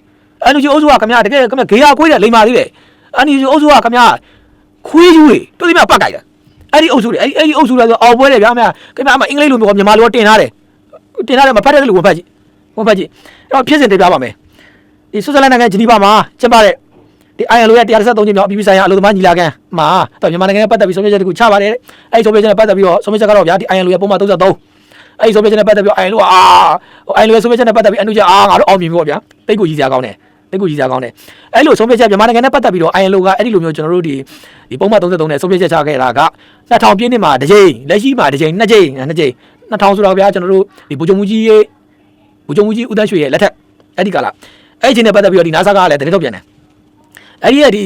Speaker 2: အန်ယူဂျီအုပ်စုကခင်ဗျတကယ်ခင်ဗျဂေဟာခွေးတွေလိမ္မာသေးတယ်အန်ယူဂျီအုပ်စုကခင်ဗျခွေးယူတွေတို့ဒီမှာပတ်ကြိုက်တာအဲ့ဒီအုပ်စုတွေအဲ့ဒီအဲ့ဒီအုပ်စုတွေဆိုအော်ပွဲတယ်ဗျာခင်ဗျခင်ဗျအမအင်္ဂလိပ်လိုမျိုးမြန်မာလိုတင်ထားတယ်တင်ထားတယ်မဖတ်တဲ့လူဝင်ဖတ်ကြည့်ဝင်ဖတ်ကြည့်အဲ့တော့ဖြစ်စဉ်တင်ပြပါမယ်ဒီဆွစ်ဇာလန်နိုင်ငံဂျနီဗာမှာကျင်းပတဲ့ ဒီဒီ ILO ရဲ့133ကြိမ်မြောက်အပြည်ပြည်ဆိုင်ရာအလို့သမားညီလာခံမှာတော့မြန်မာနိုင်ငံနဲ့ပတ်သက်ပြီးဆုံးဖြတ်ချက်တခုချပါတယ်အဲ့ဒီဆုံးဖြတ်ချက်နဲ့ပတ်သက်ပြီးတော့ဆုံးဖြတ်ချက်ကတော့ဗျာဒီ ILO ရဲ့ပုံမှန်33အဲ့ဒီဆုံးဖြတ်ချက်နဲ့ပတ်သက်ပြီး ILO ကအာ ILO ရဲ့ဆုံးဖြတ်ချက်နဲ့ပတ်သက်ပြီးအနုချက်အာငါတို့အောင်မြင်ပြီပေါ့ဗျာတိတ်ကိုကြီးစရာကောင်းတယ်တိတ်ကိုကြီးစရာကောင်းတယ်အဲ့လိုဆုံးဖြတ်ချက်မြန်မာနိုင်ငံနဲ့ပတ်သက်ပြီးတော့ ILO ကအဲ့ဒီလိုမျိုးကျွန်တော်တို့ဒီဒီပုံမှန်33နဲ့ဆုံးဖြတ်ချက်ချခဲ့တာက2000ပြည့်နှစ်မှာတစ်ကြိမ်လက်ရှိမှာတစ်ကြိမ်နှစ်ကြိမ်နှစ်ကြိမ်2000ဆိုတော့ဗျာကျွန်တော်တို့ဒီဗိုလ်ချုပ်မှုကြီးရဲ့ဗိုလ်ချုပ်မှုကြီးဦးတန်းရွှေရဲ့လက်ထက်အဲ့ဒီကလာအဲ့ဒီချိန်နဲ့ပတ်သက်ပြီးတော့ဒီ NASA ကလည်းတရင်ထုတ်ပြန်တယ် အဲ့ဒီရဲ့ဒီ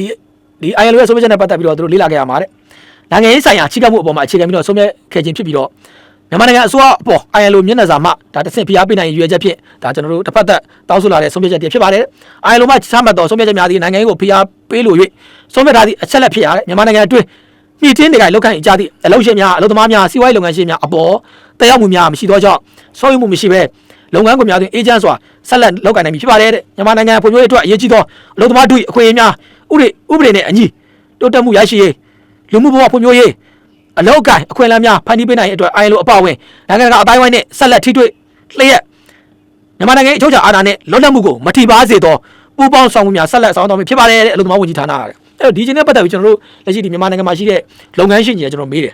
Speaker 2: ဒီ ILO ရဲ့ဆုံးဖြတ်ချက်နဲ့ပတ်သက်ပြီးတော့သူတို့လေ့လာခဲ့ရမှာတဲ့နိုင်ငံရေးဆိုင်ရာချိကမှုအပေါ်မှာအခြေခံပြီးတော့ဆုံးဖြတ်ခဲ့ခြင်းဖြစ်ပြီးတော့မြန်မာနိုင်ငံအစိုးရအပေါ် ILO မျက်နှာစာမှဒါတစ်ဆင့်ဖိအားပေးနိုင်ရည်ရွယ်ချက်ဖြင့်ဒါကျွန်တော်တို့တစ်ဖက်သက်တောင်းဆိုလာတဲ့ဆုံးဖြတ်ချက်တည်းဖြစ်ပါတယ် ILO မှချမှတ်သောဆုံးဖြတ်ချက်များသည့်နိုင်ငံရေးကိုဖိအားပေးလို့၍ဆုံးဖြတ်ထားသည့်အချက်လက်ဖြစ်ရတဲ့မြန်မာနိုင်ငံအတွင်းမြင့်တင်းတွေကလောက်ခိုင်းကြသည့်အလုပ်ရှင်များအလုပ်သမားများစီးပွားရေးလုပ်ငန်းရှင်များအပေါ်တရားမှုများမရှိသောကြောင့်ဆောက်ရွံ့မှုမရှိဘဲ လုပ်ငန်းခွင်များတွင်အေဂျင့်စွာဆက်လက်လုပ်ကိုင်နိုင်ပြီဖြစ်ပါတယ်တဲ့မြန်မာနိုင်ငံဖွံ့ဖြိုးရေးအတွက်အရေးကြီးသောအလုပ်သမားတို့၏အခွင့်အရေးများဥပဒေဥပဒေနဲ့အညီတိုးတက်မှုရရှိရေးလူမှုဘဝဖွံ့ဖြိုးရေးအလောက်အကိုင်အခွင့်အလမ်းများဖန်တီးပေးနိုင်ရေးအတွက်အိုင်လိုအပအဝင်နိုင်ငံတကာအတိုင်းဝိုင်းနဲ့ဆက်လက်ထိတွေ့လျက်မြန်မာနိုင်ငံရဲ့အချုပ်အခြာအာဏာနဲ့လွတ်လပ်မှုကိုမထိပါစေသောပူးပေါင်းဆောင်မှုများဆက်လက်ဆောင်တော်မူဖြစ်ပါတယ်တဲ့အလို့သမားဝန်ကြီးဌာနကအဲ့တော့ဒီချိန်နဲ့ပတ်သက်ပြီးကျွန်တော်တို့လက်ရှိဒီမြန်မာနိုင်ငံမှာရှိတဲ့လုပ်ငန်းရှင်ကြီးကကျွန်တော်မေးတယ်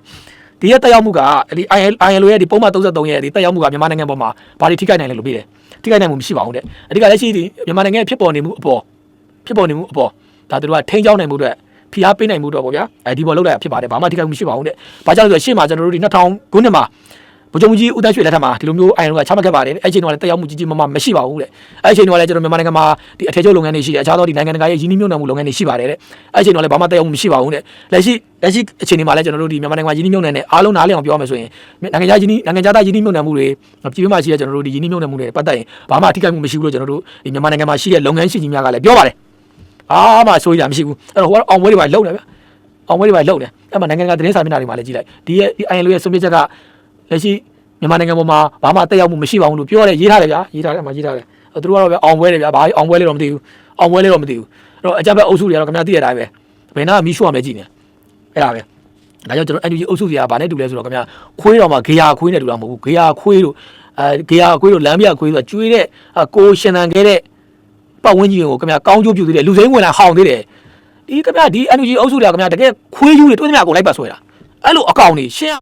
Speaker 2: ဒီရဲ့တက်ရောက်မှုကဒီ ILO ရဲ့ဒီပုံမှန်33ရဲ့ဒီတက်ရောက်မှုကမြန်မာနိုင်ငံပေါ်မှာဘာတွေထိခိုက်နိုင်လဲလို့မေးတယ်ထိခိုက်နိုင်မှုမရှိပါဘူးတဲ့အဓိကလက်ရှိဒီမြန်မာနိုင်ငံရဲ့ဖြစ်ပေါ်နေမှုအပေါ်ဖြစ်ပေါ်နေမှုအပေါ်ဒါတို့ကထိန်းချောင်းနိုင်မှုအတွက်ဖိအားပေးနိုင်မှုတော့ပေါ့ဗျာအဲဒီပေါ်လောက်တာဖြစ်ပါတယ်ဘာမှထိခိုက်မှုမရှိပါဘူးတဲ့။ဘာကြောင့်လဲဆိုတော့ရှေ့မှာကျွန်တော်တို့ဒီ2000ခုနှစ်မှာ ဗိုလ်ချုပ်ကြီးဦးတန်းရွှေလက်ထက်မှာဒီလိုမျိုးအိုင်ရိုကချမှတ်ခဲ့ပါတယ်။အဲ့ချိန်တုန်းကလည်းတက်ရောက်မှုကြီးကြီးမားမားမရှိပါဘူးတဲ့။အဲ့ချိန်တုန်းကလည်းကျွန်တော်မြန်မာနိုင်ငံမှာဒီအထည်ချုပ်လုပ်ငန်းတွေရှိတယ်။အခြားသောဒီနိုင်ငံတကာရဲ့ယင်းနှိမ့်မြုပ်နှံမှုလုပ်ငန်းတွေရှိပါတယ်တဲ့။အဲ့ချိန်တုန်းကလည်းဘာမှတက်ရောက်မှုမရှိပါဘူးတဲ့။လက်ရှိလက်ရှိအချိန်ဒီမှာလည်းကျွန်တော်တို့ဒီမြန်မာနိုင်ငံမှာယင်းနှိမ့်မြုပ်နှံတဲ့အားလုံးနားလည်အောင်ပြောရမယ်ဆိုရင်နိုင်ငံခြားယင်းနှိမ့်နိုင်ငံခြားသားယင်းနှိမ့်မြုပ်နှံမှုတွေပြည်ပမှာရှိတဲ့ကျွန်တော်တို့ဒီယင်းနှိမ့်မြုပ်နှံမှုတွေပတ်သက်ရင်ဘာမှထိခိုက်မှုမရှိဘူးလို့ကျွန်တော်တို့ဒီမြန်မာနိုင်ငံမှာရှိတဲ့လုပ်ငန်းရှင်ကြီးများကလည်းပြောပါတယ်။အားမှဆိုရတာမရှိဘူးအဲ့တော့ဟိုကအောင်ပွဲတွေပါလုံတယ်ဗျအောင်ပွဲတွေပါလုံတယ်အဲ့မှာနိုင်ငံကသတင်းစာမျက်နှာတွေမှာလည်းကြည့်လိုက်ဒီရဲ့ဒီ ILO ရဲ့ဆုံးဖြတ်ချက်က လက်ရှိမြန်မာနိုင်ငံပေါ်မှာဘာမှတက်ရောက်မှုမရှိပါဘူးလို့ပြောရတယ်ရေးထားတယ်ဗျာရေးထားတယ်မှာရေးထားတယ်သူတို့ကတော့ဗျအောင်ပွဲတွေဗျာဘာအောင်ပွဲလဲတော့မသိဘူးအောင်ပွဲလဲတော့မသိဘူးအဲ့တော့အကြမ်းဖက်အုပ်စုတွေကတော့ခင်ဗျာသိရတာပဲဘယ်နာကမီးရှို့ရမယ်ကြည့်နေအဲ့ဒါပဲဒါကြောင့်ကျွန်တော် NUG အုပ်စုတွေကဘာနဲ့တူလဲဆိုတော့ခင်ဗျာခွေးတော်မှာဂေယာခွေးနဲ့တူတာမဟုတ်ဘူးဂေယာခွေးတို့အဲဂေယာခွေးတို့လမ်းပြခွေးတို့ကျွေးတဲ့ကိုရှင်တန်ခဲ့တဲ့ပတ်ဝန်းကျင်ကိုခင်ဗျာကောင်းကျိုးပြုသေးတယ်လူစိမ်းဝင်လာဟောင်းသေးတယ်ဒီခင်ဗျာဒီ energy အုပ်စုတွေကခင်ဗျာတကယ်ခွေးယူတွေတွင်းသမျှကိုလိုက်ပတ်ဆွဲတာအဲ့လိုအကောင်တွေရှင်း